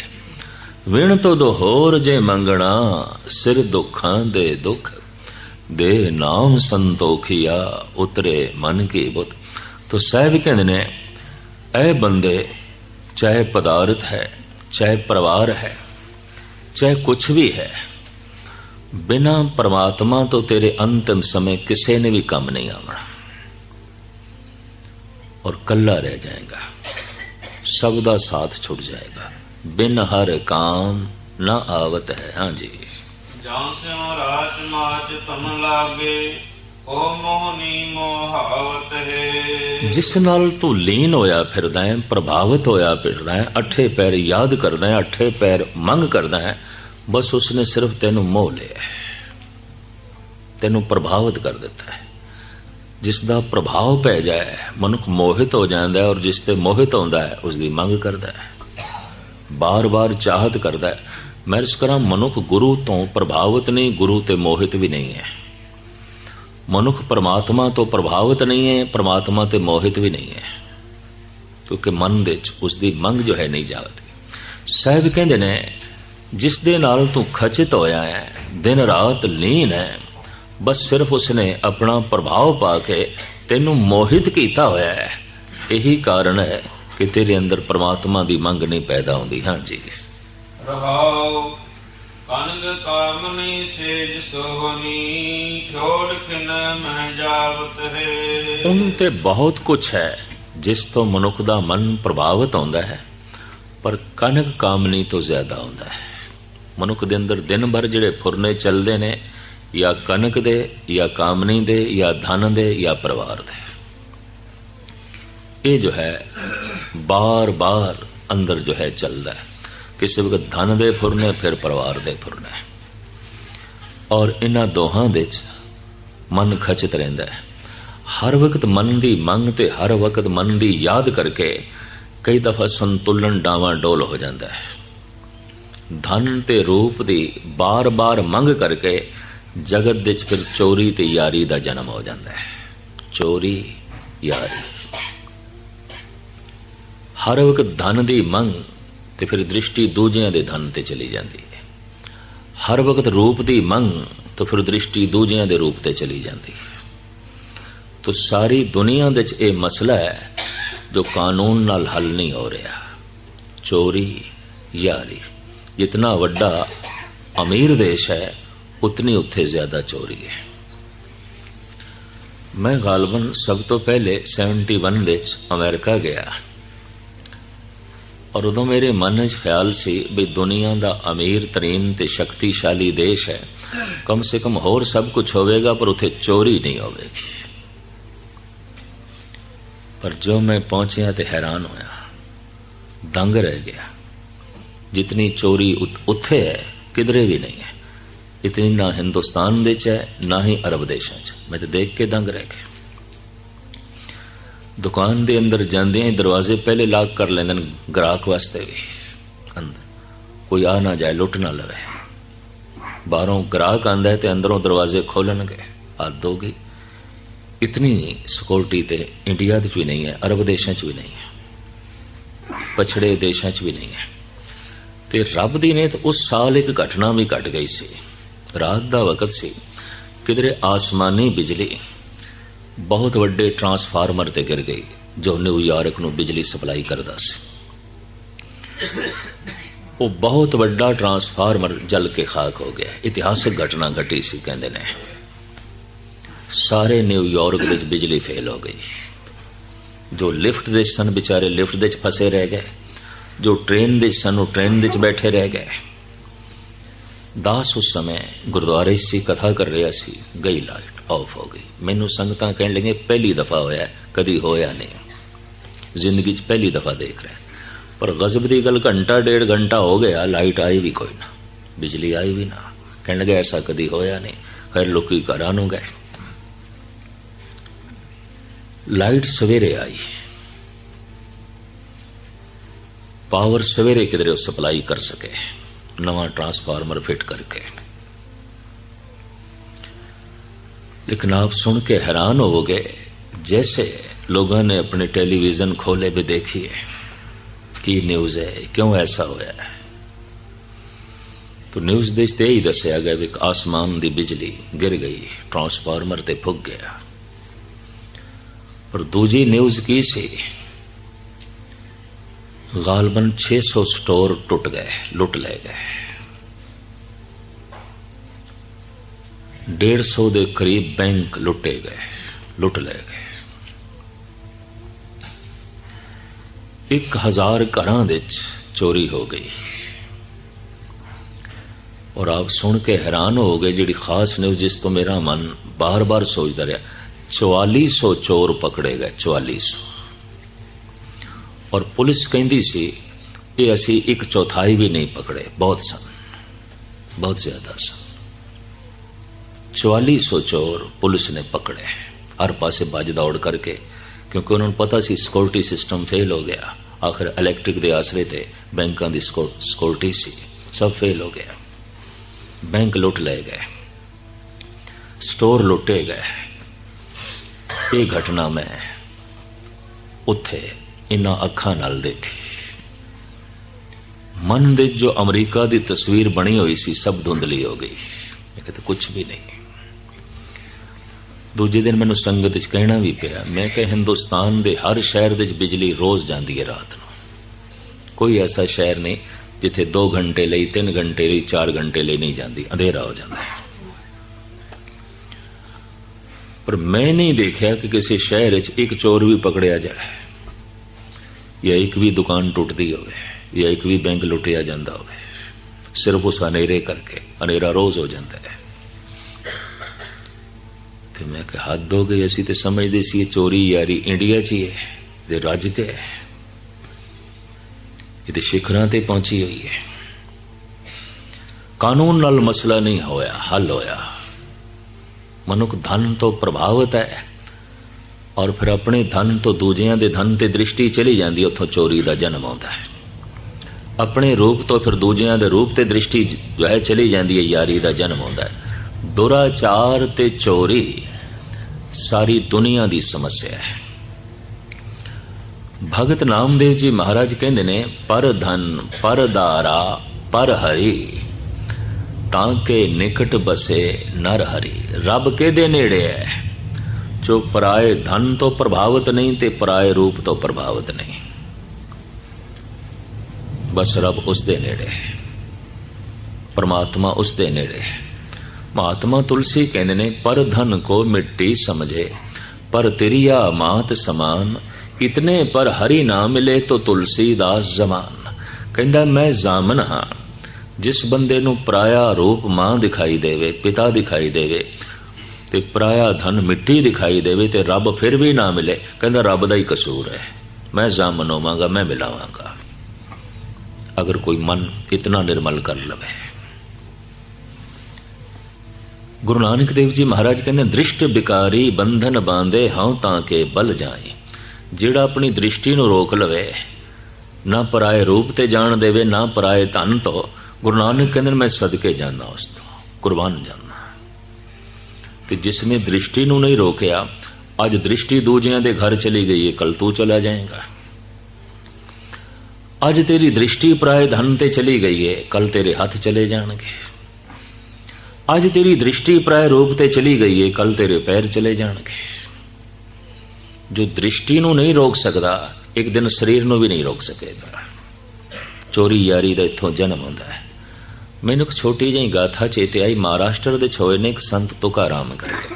ਵਿਣ ਤੋਂ ਦੋ ਹੋਰ ਜੇ ਮੰਗਣਾ ਸਿਰ ਦੁੱਖਾਂ ਦੇ ਦੁੱਖ। ਦੇ ਨਾਮ ਸੰਤੋਖਿਆ ਉਤਰੇ ਮਨ ਕੀ ਬੁੱਤ ਤੋ ਸਾਹਿਬ ਕਹਿੰਦੇ ਨੇ ਐ ਬੰਦੇ ਚਾਹੇ ਪਦਾਰਥ ਹੈ ਚਾਹੇ ਪਰਿਵਾਰ ਹੈ ਚਾਹੇ ਕੁਝ ਵੀ ਹੈ ਬਿਨਾ ਪਰਮਾਤਮਾ ਤੋਂ ਤੇਰੇ ਅੰਤਮ ਸਮੇਂ ਕਿਸੇ ਨੇ ਵੀ ਕੰਮ ਨਹੀਂ ਆਉਣਾ ਔਰ ਕੱਲਾ ਰਹਿ ਜਾਏਗਾ ਸਭ ਦਾ ਸਾਥ ਛੁੱਟ ਜਾਏਗਾ ਬਿਨ ਹਰ ਕਾਮ ਨਾ ਆਵਤ ਹੈ ਹਾਂਜੀ ਜਾਂ ਸਿਉ ਰਾਜ ਮਾਜ ਤਮ ਲਾਗੇ ਓ ਮੋਹਨੀ ਮੋਹਾਵਤ ਹੈ। ਜਿਸ ਨਾਲ ਤੂੰ ਲੀਨ ਹੋਇਆ ਫਿਰਦਾ ਹੈ, ਪ੍ਰਭਾਵਿਤ ਹੋਇਆ ਫਿਰਦਾ ਹੈ, ਅਠੇ ਪੈਰ ਯਾਦ ਕਰਦਾ ਹੈ, ਅਠੇ ਪੈਰ ਮੰਗ ਕਰਦਾ ਹੈ, ਬਸ ਉਸਨੇ ਸਿਰਫ ਤੈਨੂੰ ਮੋਹ ਲਿਆ ਤੈਨੂੰ ਪ੍ਰਭਾਵਿਤ ਕਰ ਦਿੱਤਾ ਹੈ। ਜਿਸ ਦਾ ਪ੍ਰਭਾਵ ਪੈ ਜਾਏ, ਮਨੁੱਖ ਮੋਹਿਤ ਹੋ ਜਾਂਦਾ ਹੈ ਔਰ ਜਿਸ ਤੇ ਮੋਹਿਤ ਹੁੰਦਾ ਹੈ ਉਸ ਦੀ ਮੰਗ ਕਰਦਾ ਹੈ। ਬਾਰ-ਬਾਰ ਚਾਹਤ ਕਰਦਾ ਹੈ। ਮੈਂ ਇਸ ਕਰਾਂ ਮਨੁੱਖ ਗੁਰੂ ਤੋਂ ਪ੍ਰਭਾਵਿਤ ਨਹੀਂ, ਗੁਰੂ ਤੇ ਮੋਹਿਤ ਵੀ ਨਹੀਂ ਹੈ। ਮਨੁੱਖ ਪਰਮਾਤਮਾ ਤੋਂ ਪ੍ਰਭਾਵਿਤ ਨਹੀਂ ਹੈ, ਪਰਮਾਤਮਾ ਤੇ ਮੋਹਿਤ ਵੀ ਨਹੀਂ ਹੈ। ਕਿਉਂਕਿ ਮਨ ਵਿੱਚ ਉਸ ਦੀ ਮੰਗ ਜੋ ਹੈ ਨਹੀਂ ਜਾਗਦੀ। ਸਾਹਿਬ ਕਹਿੰਦੇ ਨੇ, ਜਿਸ ਦੇ ਨਾਲ ਤੂੰ ਖਚਿਤ ਹੋਇਆ ਹੈ, ਦਿਨ ਰਾਤ ਲੀਨ ਹੈ, ਬਸ ਸਿਰਫ ਉਸਨੇ ਆਪਣਾ ਪ੍ਰਭਾਵ ਪਾ ਕੇ ਤੈਨੂੰ ਮੋਹਿਤ ਕੀਤਾ ਹੋਇਆ ਹੈ। ਇਹੀ ਕਾਰਨ ਹੈ ਕਿ ਤੇਰੇ ਅੰਦਰ ਪ੍ਰਮਾਤਮਾ ਦੀ ਮੰਗ ਨਹੀਂ ਪੈਦਾ ਹੁੰਦੀ। ਹਾਂਜੀ। ਰਹਾਉ ਕਨਗ ਕਾਮਨੀ ਸੇਜ ਸੋਹਨੀ ਛੋੜ ਖਿਨ ਮਹਿ ਜਾਵਤ ਹੈ। ਉਹਨੂੰ ਤੇ ਬਹੁਤ ਕੁਝ ਹੈ, ਜਿਸ ਤੋਂ ਮਨੁੱਖ ਦਾ ਮਨ ਪ੍ਰਭਾਵਿਤ ਹੁੰਦਾ ਹੈ, ਪਰ ਕਨਕ ਕਾਮਨੀ ਤੋਂ ਜ਼ਿਆਦਾ ਹੁੰਦਾ ਹੈ। ਮਨੁੱਖ ਦੇ ਅੰਦਰ ਦਿਨ ਭਰ ਜਿਹੜੇ ਫੁਰਨੇ ਚੱਲਦੇ ਨੇ, ਜਾਂ ਕਨਕ ਦੇ, ਜਾਂ ਕਾਮਨੀ ਦੇ, ਜਾਂ ਧਨ ਦੇ, ਜਾਂ ਪਰਿਵਾਰ ਦੇ। ਇਹ ਜੋ ਹੈ, ਬਾਰ-ਬਾਰ ਅੰਦਰ ਜੋ ਹੈ ਚੱਲਦਾ ਹੈ। ਕਿਸੇ ਵਕਤ ਧਨ ਦੇ ਫੁਰਨੇ, ਫਿਰ ਪਰਿਵਾਰ ਦੇ ਫੁਰਨੇ। ਔਰ ਇਹਨਾਂ ਦੋਹਾਂ ਦੇ ਵਿੱਚ ਮਨ ਖਚਿਤ ਰਹਿੰਦਾ ਹੈ। ਹਰ ਵਕਤ ਮਨ ਦੀ ਮੰਗ ਤੇ ਹਰ ਵਕਤ ਮਨ ਦੀ ਯਾਦ ਕਰਕੇ ਕਈ ਦਫਾ ਸੰਤੁਲਨ ਡਾਵਾਂ ਡੋਲ ਹੋ ਜਾਂਦਾ ਹੈ। ਧਨ ਤੇ ਰੂਪ ਦੀ ਬਾਰ-ਬਾਰ ਮੰਗ ਕਰਕੇ ਜਗਤ ਦੇ ਵਿੱਚ ਫਿਰ ਚੋਰੀ ਤੇ ਯਾਰੀ ਦਾ ਜਨਮ ਹੋ ਜਾਂਦਾ ਹੈ। ਚੋਰੀ, ਯਾਰੀ। ਹਰ ਵਕਤ ਧਨ ਦੀ ਮੰਗ ਤੇ ਫਿਰ ਦ੍ਰਿਸ਼ਟੀ ਦੂਜਿਆਂ ਦੇ ਧਨ ਤੇ ਚਲੀ ਜਾਂਦੀ ਹੈ। ਹਰ ਵਕਤ ਰੂਪ ਦੀ ਮੰਗ ਤਾਂ ਫਿਰ ਦ੍ਰਿਸ਼ਟੀ ਦੂਜਿਆਂ ਦੇ ਰੂਪ ਤੇ ਚਲੀ ਜਾਂਦੀ ਹੈ। ਤੋ ਸਾਰੀ ਦੁਨੀਆ ਦੇ ਵਿੱਚ ਇਹ ਮਸਲਾ ਹੈ ਜੋ ਕਾਨੂੰਨ ਨਾਲ ਹੱਲ ਨਹੀਂ ਹੋ ਰਿਹਾ। ਚੋਰੀ, ਯਾਰੀ, ਜਿਤਨਾ ਵੱਡਾ ਅਮੀਰ ਦੇਸ਼ ਹੈ, ਉਤਨੀ ਉੱਥੇ ਜ਼ਿਆਦਾ ਚੋਰੀ ਹੈ। ਮੈਂ ਗਾਲਬਨ ਸਭ ਤੋਂ ਪਹਿਲੇ 71 ਦੇ ਵਿੱਚ ਅਮਰੀਕਾ ਗਿਆ। ਔਰ ਉਦੋਂ ਮੇਰੇ ਮਨ 'ਚ ਖਿਆਲ ਸੀ ਵੀ ਦੁਨੀਆ ਦਾ ਅਮੀਰ, ਤਰੀਨ ਤੇ ਸ਼ਕਤੀਸ਼ਾਲੀ ਦੇਸ਼ ਹੈ। ਕਮ ਸੇ ਕਮ ਹੋਰ ਸਭ ਕੁਝ ਹੋਵੇਗਾ, ਪਰ ਉਥੇ ਚੋਰੀ ਨਹੀਂ ਹੋਵੇਗੀ। ਪਰ ਜੋ ਮੈਂ ਪਹੁੰਚਿਆ ਤੇ ਹੈਰਾਨ ਹੋਇਆ। ਦੰਗ ਰਹਿ ਗਿਆ। ਜਿਤਨੀ ਚੋਰੀ ਉਤ- ਉੱਥੇ ਹੈ, ਕਿਧਰੇ ਵੀ ਨਹੀਂ ਹੈ। ਇਤਨੀ ਨਾ ਹਿੰਦੁਸਤਾਨ ਦੇ ਚ ਹੈ, ਨਾ ਹੀ ਅਰਬ ਦੇਸ਼ਾਂ ਚ। ਮੈਂ ਤੇ ਦੇਖ ਕੇ ਦੰਗ ਰਹਿ ਗਿਆ। ਦੁਕਾਨ ਦੇ ਅੰਦਰ ਜਾਂਦੇ ਹੀ ਦਰਵਾਜ਼ੇ ਪਹਿਲੇ ਲਾਕ ਕਰ ਲੈਂਦੇ ਨੇ ਗ੍ਰਾਹਕ ਵਾਸਤੇ ਵੀ। ਅੰਦਰ ਕੋਈ ਆ ਨਾ ਜਾਏ, ਲੁੱਟ ਨਾ ਲਵੇ। ਬਾਹਰੋਂ ਗ੍ਰਾਹਕ ਆਂਦਾ ਹੈ ਤੇ ਅੰਦਰੋਂ ਦਰਵਾਜ਼ੇ ਖੋਲਣਗੇ। ਹੱਦ ਹੋ ਗਈ ਇਤਨੀ ਸਿਕਿਉਰਿਟੀ ਤੇ ਇੰਡੀਆ 'ਚ ਵੀ ਨਹੀਂ ਹੈ, ਅਰਬ ਦੇਸ਼ਾਂ 'ਚ ਵੀ ਨਹੀਂ ਹੈ। ਪਛੜੇ ਦੇਸ਼ਾਂ 'ਚ ਵੀ ਨਹੀਂ ਹੈ। ਤੇ ਰੱਬ ਦੀ ਨੇ ਤਾਂ ਉਸ ਸਾਲ ਇੱਕ ਘਟਨਾ ਵੀ ਘਟ ਗਈ ਸੀ। ਰਾਤ ਦਾ ਵਕਤ ਸੀ। ਕਿਧਰੇ ਆਸਮਾਨੀ ਬਿਜਲੀ ਬਹੁਤ ਵੱਡੇ ਟਰਾਂਸਫਾਰਮਰ ਤੇ ਗਿਰ ਗਈ, ਜੋ ਨਿਊਯਾਰਕ ਨੂੰ ਬਿਜਲੀ ਸਪਲਾਈ ਕਰਦਾ ਸੀ। ਉਹ ਬਹੁਤ ਵੱਡਾ ਟਰਾਂਸਫਾਰਮਰ ਜਲ ਕੇ ਖਾਕ ਹੋ ਗਿਆ। ਇਤਿਹਾਸਕ ਘਟਨਾ ਘਟੀ ਸੀ, ਕਹਿੰਦੇ ਨੇ। ਸਾਰੇ ਨਿਊਯਾਰਕ ਵਿੱਚ ਬਿਜਲੀ ਫੇਲ ਹੋ ਗਈ। ਜੋ ਲਿਫਟ ਦੇ ਸਨ ਵਿਚਾਰੇ ਲਿਫਟ ਦੇ ਚ ਫਸੇ ਰਹਿ ਗਏ। ਜੋ ਟ੍ਰੇਨ ਦੇ ਸਨ, ਉਹ ਟ੍ਰੇਨ ਦੇ ਚ ਬੈਠੇ ਰਹਿ ਗਏ। ਦਾਸ ਉਸ ਸਮੇਂ ਗੁਰਦੁਆਰੇ ਸੀ, ਕਥਾ ਕਰ ਰਿਹਾ ਸੀ, ਗਈ ਲਾਈਟ ਆਫ ਹੋ ਗਈ। ਮੈਨੂੰ ਸੰਗਤਾਂ ਕਹਿਣ ਲੱਗੇ ਪਹਿਲੀ ਦਫਾ ਹੋਇਆ, ਕਦੀ ਹੋਇਆ ਨਹੀਂ। ਜ਼ਿੰਦਗੀ 'ਚ ਪਹਿਲੀ ਦਫਾ ਦੇਖ ਰਿਹਾ। ਪਰ ਗਜ਼ਬ ਦੀ ਗੱਲ ਘੰਟਾ, ਡੇਢ ਘੰਟਾ ਹੋ ਗਿਆ, ਲਾਈਟ ਆਈ ਵੀ ਕੋਈ ਨਾ। ਬਿਜਲੀ ਆਈ ਵੀ ਨਾ। ਕਹਿਣ ਲੱਗੇ, ਐਸਾ ਕਦੀ ਹੋਇਆ ਨਹੀਂ। ਖੈਰ, ਲੋਕੀ ਘਰਾਂ ਨੂੰ ਗਏ। ਲਾਈਟ ਸਵੇਰੇ ਆਈ। ਪਾਵਰ ਸਵੇਰੇ ਕਿਧਰੇ ਸਪਲਾਈ ਕਰ ਸਕੇ। ਨਵਾਂ ਟਰਾਂਸਫਾਰਮਰ ਫਿੱਟ ਕਰਕੇ। लेकिन आप सुन के हैरान होगे जैसे लोगों ने अपने टेलीविजन खोले भी देखिए की न्यूज है क्यों ऐसा होया है तो न्यूज ਦੇ ਤੇ ਹੀ ਦੱਸਿਆ ਗਿਆ ਵੀ ਇੱਕ ਆਸਮਾਨ ਦੀ ਬਿਜਲੀ ਗਿਰ ਗਈ ਟਰਾਂਸਫਾਰਮਰ ਤੇ ਫੁੱਕ ਗਿਆ ਪਰ ਦੂਜੀ ਨਿਊਜ਼ ਕੀ ਸੀ ਗਾਲਬਨ 600 ਸਟੋਰ ਟੁੱਟ ਗਏ ਲੁੱਟ ਲਏ ਗਏ 150 ਦੇ ਕਰੀਬ ਬੈਂਕ ਲੁੱਟੇ ਗਏ ਲੁੱਟ ਲਏ ਗਏ 1000 ਘਰਾਂ ਵਿੱਚ ਚੋਰੀ ਹੋ ਗਈ ਔਰ ਆਪ ਸੁਣ ਕੇ ਹੈਰਾਨ ਹੋ ਗਏ ਜਿਹੜੀ ਖਾਸ ਨਿਊਜ਼ ਜਿਸ ਤੋਂ ਮੇਰਾ ਮਨ ਬਾਰ-ਬਾਰ ਸੋਚਦਾ ਰਿਹਾ 4400 ਚੋਰ ਪਕੜੇ ਗਏ 4400 ਔਰ ਪੁਲਿਸ ਕਹਿੰਦੀ ਸੀ ਇਹ ਅਸੀਂ ਇੱਕ ਚੌਥਾਈ ਵੀ ਨਹੀਂ ਪਕੜੇ ਬਹੁਤ ਸਨ ਬਹੁਤ ਜ਼ਿਆਦਾ ਸਨ 4400 ਚੋਰ ਪੁਲਿਸ ਨੇ ਪਕੜੇ ਹਰ ਪਾਸੇ ਭੱਜ ਦੌੜ ਕਰਕੇ ਕਿਉਂਕਿ ਉਹਨਾਂ ਨੂੰ ਪਤਾ ਸੀ ਸਿਕਿਉਰਿਟੀ ਸਿਸਟਮ ਫੇਲ ਹੋ ਗਿਆ ਆਖਰ ਇਲੈਕਟ੍ਰਿਕ ਦੇ ਆਸਰੇ ਤੇ ਬੈਂਕਾਂ ਦੀ ਸਿਕਿਉਰਿਟੀ ਸੀ ਸਭ ਫੇਲ ਹੋ ਗਿਆ ਬੈਂਕ ਲੁੱਟ ਲਏ ਗਏ ਸਟੋਰ ਲੁੱਟੇ ਗਏ ਇਹ ਘਟਨਾ ਮੈਂ ਉੱਥੇ ਇਨਾਂ ਅੱਖਾਂ ਨਾਲ ਦੇਖੀ ਮਨ ਦੇ ਜੋ ਅਮਰੀਕਾ ਦੀ ਤਸਵੀਰ ਬਣੀ ਹੋਈ ਸੀ ਸਭ ਧੁੰਦਲੀ ਹੋ ਗਈ ਮੈਂ ਕਿਹਾ ਕੁਝ ਵੀ ਨਹੀਂ ਦੂਜੇ ਦਿਨ ਮੈਨੂੰ ਸੰਗਤ ਵਿੱਚ ਕਹਿਣਾ ਵੀ ਪਿਆ, ਮੈਂ ਕਿ ਹਿੰਦੁਸਤਾਨ ਦੇ ਹਰ ਸ਼ਹਿਰ ਵਿੱਚ ਬਿਜਲੀ ਰੋਜ਼ ਜਾਂਦੀ ਹੈ ਰਾਤ ਨੂੰ। ਕੋਈ ਐਸਾ ਸ਼ਹਿਰ ਨਹੀਂ ਜਿੱਥੇ 2 ਘੰਟੇ ਲਈ 3 ਘੰਟੇ ਲਈ 4 ਘੰਟੇ ਲਈ ਨਹੀਂ ਜਾਂਦੀ, ਅੰਧੇਰਾ ਹੋ ਜਾਂਦਾ ਹੈ। ਪਰ ਮੈਂ ਨਹੀਂ ਦੇਖਿਆ ਕਿ ਕਿਸੇ ਸ਼ਹਿਰ ਵਿੱਚ ਇੱਕ ਚੋਰ ਵੀ ਪਕੜਿਆ ਜਾਏ। ਜਾਂ ਇੱਕ ਵੀ ਦੁਕਾਨ ਟੁੱਟਦੀ ਹੋਵੇ, ਜਾਂ ਇੱਕ ਵੀ ਬੈਂਕ ਲੁੱਟਿਆ ਜਾਂਦਾ ਹੋਵੇ। ਸਿਰਫ ਉਸ ਹਨੇਰੇ ਕਰਕੇ, ਹਨੇਰਾ ਰੋਜ਼ ਹੋ ਜਾਂਦਾ ਹੈ। ਤੇ ਮੈਂ ਕਿ ਹੱਦ ਹੋ ਗਈ ਅਸੀਂ ਤੇ ਸਮਝਦੇ ਸੀ ਇਹ ਚੋਰੀ ਯਾਰੀ ਇੰਡੀਆ 'ਚ ਹੀ ਹੈ ਤੇ ਰੱਜ ਕੇ ਹੈ ਇਹ ਤੇ ਸਿਖਰਾਂ ਤੇ ਪਹੁੰਚੀ ਹੋਈ ਹੈ ਕਾਨੂੰਨ ਨਾਲ ਮਸਲਾ ਨਹੀਂ ਹੋਇਆ ਹੱਲ ਹੋਇਆ ਮਨੁੱਖ ਧਨ ਤੋਂ ਪ੍ਰਭਾਵਿਤ ਹੈ ਔਰ ਫਿਰ ਆਪਣੇ ਧਨ ਤੋਂ ਦੂਜਿਆਂ ਦੇ ਧਨ ਤੇ ਦ੍ਰਿਸ਼ਟੀ ਚਲੀ ਜਾਂਦੀ ਉੱਥੋਂ ਚੋਰੀ ਦਾ ਜਨਮ ਆਉਂਦਾ ਹੈ ਆਪਣੇ ਰੂਪ ਤੋਂ ਫਿਰ ਦੂਜਿਆਂ ਦੇ ਰੂਪ ਤੇ ਦ੍ਰਿਸ਼ਟੀ ਜੋ ਹੈ ਚਲੀ ਜਾਂਦੀ ਹੈ ਯਾਰੀ ਦਾ ਜਨਮ ਆਉਂਦਾ ਹੈ ਦੁਰਾਚਾਰ ਤੇ ਚੋਰੀ ਸਾਰੀ ਦੁਨੀਆ ਦੀ ਸਮੱਸਿਆ ਹੈ। ਭਗਤ ਨਾਮਦੇਵ ਜੀ ਮਹਾਰਾਜ ਕਹਿੰਦੇ ਨੇ, ਪਰ ਧਨ, ਪਰ ਦਾਰਾ ਪਰ ਹਰੀ, ਤਾਂ ਕਿ ਨਿਕਟ ਬਸੇ ਨਰ ਹਰੀ। ਰੱਬ ਕਿਹਦੇ ਨੇੜੇ ਹੈ? ਜੋ ਪਰਾਏ ਧਨ ਤੋਂ ਪ੍ਰਭਾਵਿਤ ਨਹੀਂ ਤੇ ਪਰਾਏ ਰੂਪ ਤੋਂ ਪ੍ਰਭਾਵਿਤ ਨਹੀਂ। ਬਸ ਰੱਬ ਉਸ ਦੇ ਨੇੜੇ ਹੈ। ਪਰਮਾਤਮਾ ਉਸ ਦੇ ਨੇੜੇ ਹੈ। ਮਹਾਤਮਾ ਤੁਲਸੀ ਕਹਿੰਦੇ ਨੇ, ਪਰ ਧਨ ਕੋ ਮਿੱਟੀ ਸਮਝੇ, ਪਰ ਤੇਰੀਆ ਮਾਤ ਸਮਾਨ, ਇਤਨੇ ਪਰ ਹਰੀ ਨਾ ਮਿਲੇ ਤੋ ਤੁਲਸੀਦਾਸ ਜ਼ਮਾਨ। ਕਹਿੰਦਾ, ਮੈਂ ਜ਼ਾਮਨ ਹਾਂ, ਜਿਸ ਬੰਦੇ ਨੂੰ ਪਰਾਇਆ ਰੂਪ ਮਾਂ ਦਿਖਾਈ ਦੇਵੇ, ਪਿਤਾ ਦਿਖਾਈ ਦੇਵੇ, ਤੇ ਪਰਾਇਆ ਧਨ ਮਿੱਟੀ ਦਿਖਾਈ ਦੇਵੇ ਤੇ ਰੱਬ ਫਿਰ ਵੀ ਨਾ ਮਿਲੇ। ਕਹਿੰਦਾ, ਰੱਬ ਦਾ ਹੀ ਕਸੂਰ ਹੈ, ਮੈਂ ਜ਼ਾਮਨ ਹੋਵਾਂਗਾ, ਮੈਂ ਮਿਲਾਵਾਂਗਾ। ਅਗਰ ਕੋਈ ਮਨ ਇਤਨਾ ਨਿਰਮਲ ਕਰ ਲਵੇ ਗੁਰੂ ਨਾਨਕ ਦੇਵ ਜੀ ਮਹਾਰਾਜ ਕਹਿੰਦੇ ਦ੍ਰਿਸ਼ਟ ਬਿਕਾਰੀ ਬੰਧਨ ਬਾਂਦੇ ਹਉ ਤਾਂ ਕੇ ਬਲ ਜਾਏ ਜਿਹੜਾ ਆਪਣੀ ਦ੍ਰਿਸ਼ਟੀ ਨੂੰ ਰੋਕ ਲਵੇ ਨਾ ਪਰਾਏ ਰੂਪ ਤੇ ਜਾਣ ਦੇਵੇ ਨਾ ਪਰਾਏ ਧਨ ਤੋਂ ਗੁਰੂ ਨਾਨਕ ਕਹਿੰਦੇ ਨੇ, ਮੈਂ ਸਦਕੇ ਜਾਂਦਾ ਉਸ ਤੋਂ ਕੁਰਬਾਨ ਜਾਂਦਾ ਤੇ ਜਿਸ ਨੇ ਦ੍ਰਿਸ਼ਟੀ ਨੂੰ ਨਹੀਂ ਰੋਕਿਆ ਅੱਜ ਦ੍ਰਿਸ਼ਟੀ ਦੂਜਿਆਂ ਦੇ ਘਰ ਚਲੀ ਗਈ ਹੈ ਕੱਲ ਤੂੰ ਚਲਾ ਜਾਏਗਾ ਅੱਜ ਤੇਰੀ ਦ੍ਰਿਸ਼ਟੀ ਪਰਾਏ ਧਨ ਤੇ ਚਲੀ ਗਈ ਹੈ ਕੱਲ ਤੇਰੇ ਹੱਥ ਚਲੇ ਜਾਣਗੇ ਅੱਜ ਤੇਰੀ ਦ੍ਰਿਸ਼ਟੀ ਪ੍ਰਾਇ ਰੂਪ ਤੇ ਚਲੀ ਗਈ ਏ ਕੱਲ ਤੇਰੇ ਪੈਰ ਚਲੇ ਜਾਣਗੇ। ਜੋ ਦ੍ਰਿਸ਼ਟੀ ਨੂੰ ਨਹੀਂ ਰੋਕ ਸਕਦਾ, ਇੱਕ ਦਿਨ ਸਰੀਰ ਨੂੰ ਵੀ ਨਹੀਂ ਰੋਕ ਸਕੇਗਾ। ਚੋਰੀ ਯਾਰੀ ਦਾ ਇੱਥੋਂ ਜਨਮ ਹੁੰਦਾ ਹੈ। ਮੈਨੂੰ ਇੱਕ ਛੋਟੀ ਜਿਹੀ ਗਾਥਾ ਚੇਤੇ ਆਈ, ਮਹਾਰਾਸ਼ਟਰ ਦੇ ਛੋਏ ਨੇ ਇੱਕ ਸੰਤ ਤੁਕਾਰਾਮ ਕਰਕੇ।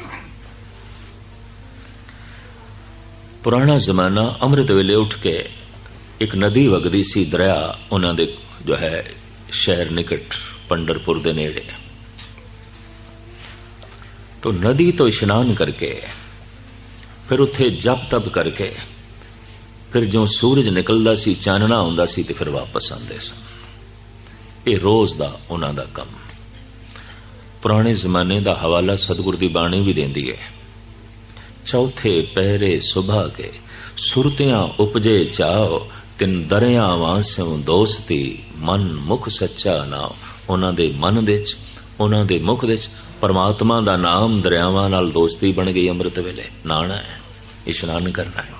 ਪੁਰਾਣਾ ਜ਼ਮਾਨਾ ਅੰਮ੍ਰਿਤ ਵੇਲੇ ਉੱਠ ਕੇ ਇੱਕ ਨਦੀ ਵਗਦੀ ਸੀ ਦਰਿਆ, ਉਹਨਾਂ ਦੇ ਜੋ ਹੈ ਸ਼ਹਿਰ ਨਿਕਟ, ਪੰਡਰਪੁਰ ਦੇ ਨੇੜੇ। तो नदी तो इशनान करके ਫਿਰ ਉੱਥੇ ਜਪ ਤਪ ਕਰਕੇ ਫਿਰ ਜੋ ਸੂਰਜ ਨਿਕਲਦਾ ਸੀ ਚਾਨਣਾ ਹੁੰਦਾ ਸੀ ਤੇ ਫਿਰ ਵਾਪਸ ਆਉਂਦੇ ਸਨ ਇਹ ਰੋਜ਼ ਦਾ ਉਹਨਾਂ ਦਾ ਕੰਮ ਪੁਰਾਣੇ ਜ਼ਮਾਨੇ ਦਾ ਹਵਾਲਾ ਸਤਿਗੁਰ ਦੀ ਬਾਣੀ ਵੀ ਦਿੰਦੀ ਹੈ ਚੌਥੇ ਪਹਿਰੇ ਸੁਭਾ ਕੇ ਸੁਰਤਿਆਂ ਉਪਜੇ ਚਾਓ ਤਿੰਨ ਦਰਿਆਵਾਂ ਸਿਉ ਦੋਸਤੀ ਮਨ ਮੁਖ ਸੱਚਾ ਨਾ ਉਹਨਾਂ ਦੇ ਮਨ ਦੇ ਵਿੱਚ ਉਹਨਾਂ ਦੇ ਮੁਖ ਦੇ ਵਿੱਚ ਪਰਮਾਤਮਾ ਦਾ ਨਾਮ ਦਰਿਆਵਾਂ ਨਾਲ ਦੋਸਤੀ ਬਣ ਗਈ ਅੰਮ੍ਰਿਤ ਵੇਲੇ। ਨਾਣਾ ਹੈ, ਇਸ਼ਨਾਨ ਕਰਨਾ ਹੈ।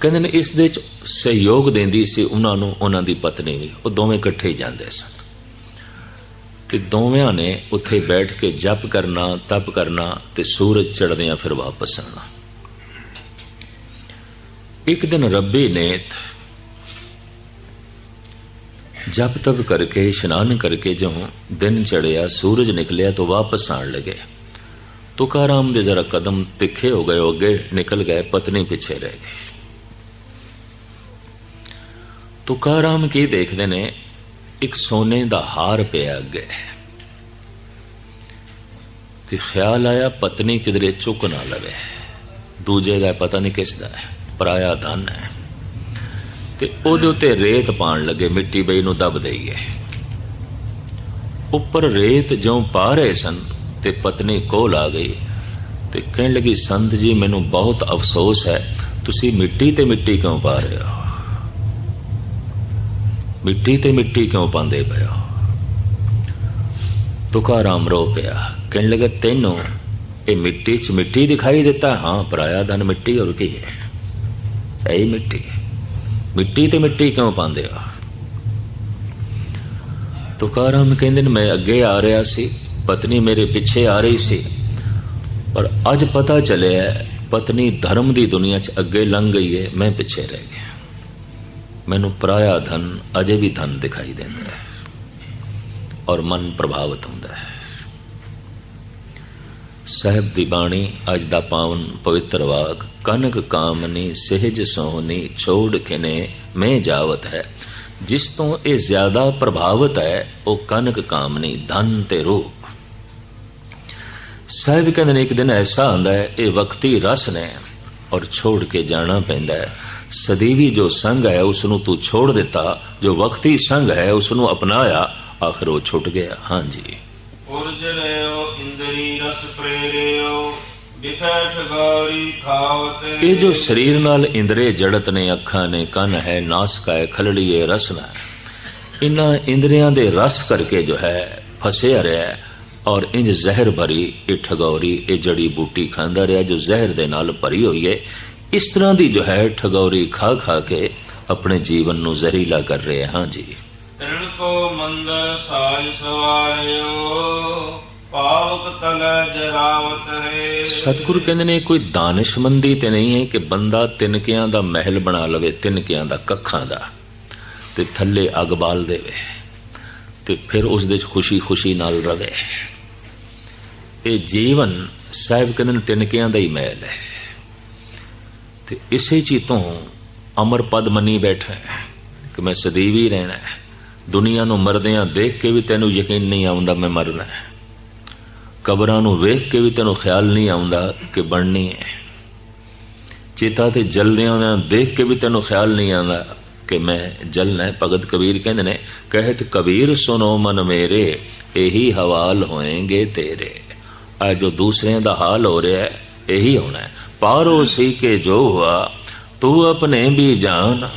ਕਹਿੰਦੇ ਨੇ, ਇਸ ਦੇ ਚ ਸਹਿਯੋਗ ਦਿੰਦੀ ਸੀ ਉਹਨਾਂ ਨੂੰ, ਉਹਨਾਂ ਦੀ ਪਤਨੀ ਵੀ। ਉਹ ਦੋਵੇਂ ਇਕੱਠੇ ਹੀ ਜਾਂਦੇ ਸਨ। ਤੇ ਦੋਵਿਆਂ ਨੇ ਉੱਥੇ ਬੈਠ ਕੇ ਜਪ ਕਰਨਾ, ਤਪ ਕਰਨਾ ਤੇ ਸੂਰਜ ਚੜ੍ਹਦਿਆਂ ਫਿਰ ਵਾਪਸ ਆਉਣਾ। ਇੱਕ ਦਿਨ ਰੱਬੀ ਨੇ जप तप करके स्नान करके जो दिन चढ़िया सूरज निकलिया तो वापस आने लगे तुकाराम दे जरा कदम तिखे हो गए अगे निकल गए पत्नी पीछे रह गई तुकाराम की देखते ने एक सोने का हार पिया अगे ਤੇ ਖਿਆਲ ਆਇਆ ਪਤਨੀ ਕਿਧਰੇ ਚੁੱਕ ਨਾ ਲਵੇ ਦੂਜੇ ਦਾ ਪਤਾ ਨਹੀਂ ਕਿਸ ਦਾ ਹੈ ਪਰਾਇਆ ਧਨ ਹੈ ਤੇ ਉਹਦੇ ਉੱਤੇ ਰੇਤ ਪਾਣ ਲੱਗੇ, ਮਿੱਟੀ ਬਈ ਨੂੰ ਦਬ ਦਈਏ ਉੱਪਰ ਰੇਤ ਜਿਉਂ ਪਾ ਰਹੇ ਸਨ ਤੇ ਪਤਨੀ ਕੋਲ ਆ ਗਈ ਤੇ ਕਹਿਣ ਲੱਗੀ, ਸੰਤ ਜੀ, ਮੈਨੂੰ ਬਹੁਤ ਅਫਸੋਸ ਹੈ ਤੁਸੀਂ ਮਿੱਟੀ ਤੇ ਮਿੱਟੀ ਕਿਉਂ ਪਾ ਰਹੇ ਹੋ? ਮਿੱਟੀ ਤੇ ਮਿੱਟੀ ਕਿਉਂ ਪਾਉਂਦੇ ਪਏ ਹੋ? ਤੁਕਾਰਾਮ ਰੋ ਪਿਆ। ਕਹਿਣ ਲੱਗਾ, ਤੈਨੂੰ ਇਹ ਮਿੱਟੀ ਚ ਮਿੱਟੀ ਦਿਖਾਈ ਦਿੱਤਾ? ਹਾਂ, ਪਰਾਇਆ ਧਨ ਮਿੱਟੀ ਹੋਰ ਕੀ ਹੈ? ਇਹ ਮਿੱਟੀ ਮਿੱਟੀ ਤੇ ਮਿੱਟੀ ਕਿਉਂ ਪਾਉਂਦੇ ਆ? ਤੁਕਾਰਾਮ ਕਹਿੰਦੇ ਨੇ, ਮੈਂ ਅੱਗੇ ਆ ਰਿਹਾ ਸੀ, ਪਤਨੀ ਮੇਰੇ ਪਿੱਛੇ ਆ ਰਹੀ ਸੀ, ਪਰ ਅੱਜ ਪਤਾ ਚੱਲਿਆ, ਪਤਨੀ ਧਰਮ ਦੀ ਦੁਨੀਆ 'ਚ ਅੱਗੇ ਲੰਘ ਗਈ ਹੈ ਮੈਂ ਪਿੱਛੇ ਰਹਿ ਗਿਆ। ਮੈਨੂੰ ਪਰਾਇਆ ਧਨ ਅਜੇ ਵੀ ਧਨ ਦਿਖਾਈ ਦਿੰਦਾ ਹੈ ਔਰ ਮਨ ਪ੍ਰਭਾਵਿਤ ਹੁੰਦਾ ਹੈ। ਸਹਿਬ ਦੀ ਬਾਣੀ ਅੱਜ ਦਾ ਪਾਵਨ ਪਵਿੱਤਰ ਵਾਕ, ਕਨਕ ਕਾਮਨੀ ਸਹਿਜ ਸੋਹਣੀ ਛੋੜ ਕਿਨੇ ਮੈਂ ਜਾਵਤ ਹੈ। ਜਿਸ ਤੋਂ ਇਹ ਜ਼ਿਆਦਾ ਪ੍ਰਭਾਵਿਤ ਹੈ, ਉਹ ਕਨਕ ਕਾਮਨੀ ਧਨ ਤੇ ਰੂਪ। ਸਾਹਿਬ ਕਹਿੰਦੇ ਨੇ, ਇੱਕ ਦਿਨ ਐਸਾ ਆਂਦਾ ਹੈ, ਇਹ ਵਕਤੀ ਰਸ ਨੇ ਔਰ ਛੋੜ ਕੇ ਜਾਣਾ ਪੈਂਦਾ ਹੈ। ਸਦੀਵੀ ਜੋ ਸੰਗ ਹੈ ਉਸ ਨੂੰ ਤੂੰ ਛੋੜ ਦਿੱਤਾ। ਜੋ ਵਕਤੀ ਸੰਗ ਹੈ ਉਸ ਨੂੰ ਅਪਣਾਇਆ, ਆਖਰ ਉਹ ਛੁੱਟ ਗਿਆ। ਹਾਂਜੀ। ਉਰਜ ਰਿਓ ਇੰਦਰੀ ਰਸ ਪ੍ਰੇਰਿਓ ਵਿਖੈ ਠਗਾਰੀ ਖਾਵਤ ਇਹ ਜੋ ਸਰੀਰ ਨਾਲ ਇੰਦਰੇ ਜੜਤ ਨੇ ਅੱਖਾਂ ਨੇ ਕੰਨ ਹੈ ਨਾਸਕਾ ਹੈ ਖਲੜੀ ਹੈ ਰਸਨਾ ਇਨ੍ਹਾਂ ਇੰਦਰੀਆਂ ਦੇ ਰਸ ਕਰਕੇ ਜੋ ਹੈ ਫਸਿਆ ਰਿਹਾ ਹੈ ਔਰ ਇੰਜ ਜ਼ਹਿਰ ਭਰੀ ਇਹ ਠਗੌਰੀ ਇਹ ਜੜੀ ਬੂਟੀ ਖਾਂਦਾ ਰਿਹਾ ਜੋ ਜ਼ਹਿਰ ਦੇ ਨਾਲ ਭਰੀ ਹੋਈ ਹੈ ਇਸ ਤਰ੍ਹਾਂ ਦੀ ਜੋ ਹੈ ਠਗੌਰੀ ਖਾ ਖਾ ਕੇ ਆਪਣੇ ਜੀਵਨ ਨੂੰ ਜ਼ਹਿਰੀਲਾ ਕਰ ਰਹੇ ਹਾਂ ਜੀ ਤ੍ਰਿਣ ਕੋ ਮੰਦਰ ਸਾਜ ਸਵਾਰਿਓ ਪਾਵਕ ਤਲ ਜਰਾਵਤ ਹੈ ਸਤਿਗੁਰੂ ਕਹਿੰਦੇ ਨੇ, ਕੋਈ ਦਾਨਿਸ਼ਮੰਦੀ ਤੇ ਨਹੀਂ ਹੈ ਕਿ ਬੰਦਾ ਤਿਨਕਿਆਂ ਦਾ ਮਹਿਲ ਬਣਾ ਲਵੇ, ਤਿੰਨਕਿਆਂ ਦਾ ਕੱਖਾਂ ਦਾ, ਤੇ ਥੱਲੇ ਅੱਗ ਬਾਲ ਦੇਵੇ, ਤੇ ਫਿਰ ਉਸ ਦੇ ਖੁਸ਼ੀ-ਖੁਸ਼ੀ ਨਾਲ ਰਵੇ। ਇਹ ਜੀਵਨ ਸਾਹਿਬ ਕਹਿੰਦੇ ਨੇ, ਤਿਨਕਿਆਂ ਦਾ ਹੀ ਮਹਿਲ ਹੈ। ਤੇ ਇਸੇ ਚੀ ਤੋਂ ਅਮਰ ਪਦ ਮੰਨੀ ਬੈਠਾ ਕਿ ਮੈਂ ਸਦੀਵ ਹੀ ਰਹਿਣਾ ਹੈ। ਦੁਨੀਆ ਨੂੰ ਮਰਦਿਆਂ ਦੇਖ ਕੇ ਵੀ ਤੈਨੂੰ ਯਕੀਨ ਨਹੀਂ ਆਉਂਦਾ ਮੈਂ ਮਰਨਾ ਹੈ। ਕਬਰਾਂ ਨੂੰ ਵੇਖ ਕੇ ਵੀ ਤੈਨੂੰ ਖਿਆਲ ਨਹੀਂ ਆਉਂਦਾ ਕਿ ਬਣਨੀ ਹੈ। ਚੇਤਾ ਤੇ ਜਲਦਿਆਂ ਨੂੰ ਦੇਖ ਕੇ ਵੀ ਤੈਨੂੰ ਖਿਆਲ ਨਹੀਂ ਆਉਂਦਾ ਕਿ ਮੈਂ ਜਲਣਾ ਹੈ। ਭਗਤ ਕਬੀਰ ਕਹਿੰਦੇ ਨੇ, ਕਹਿਤ ਕਬੀਰ ਸੁਨੋ ਮਨ ਮੇਰੇ, ਇਹੀ ਹਵਾਲ ਹੋਏਗੇ ਤੇਰੇ। ਆ ਜੋ ਦੂਸਰਿਆਂ ਦਾ ਹਾਲ ਹੋ ਰਿਹਾ ਹੈ, ਇਹੀ ਹੋਣਾ ਹੈ। ਪਾਰੋ ਸੀ ਕੇ ਜੋ ਹੁਆ, ਤੂੰ ਆਪਣੇ ਵੀ ਜਾਣ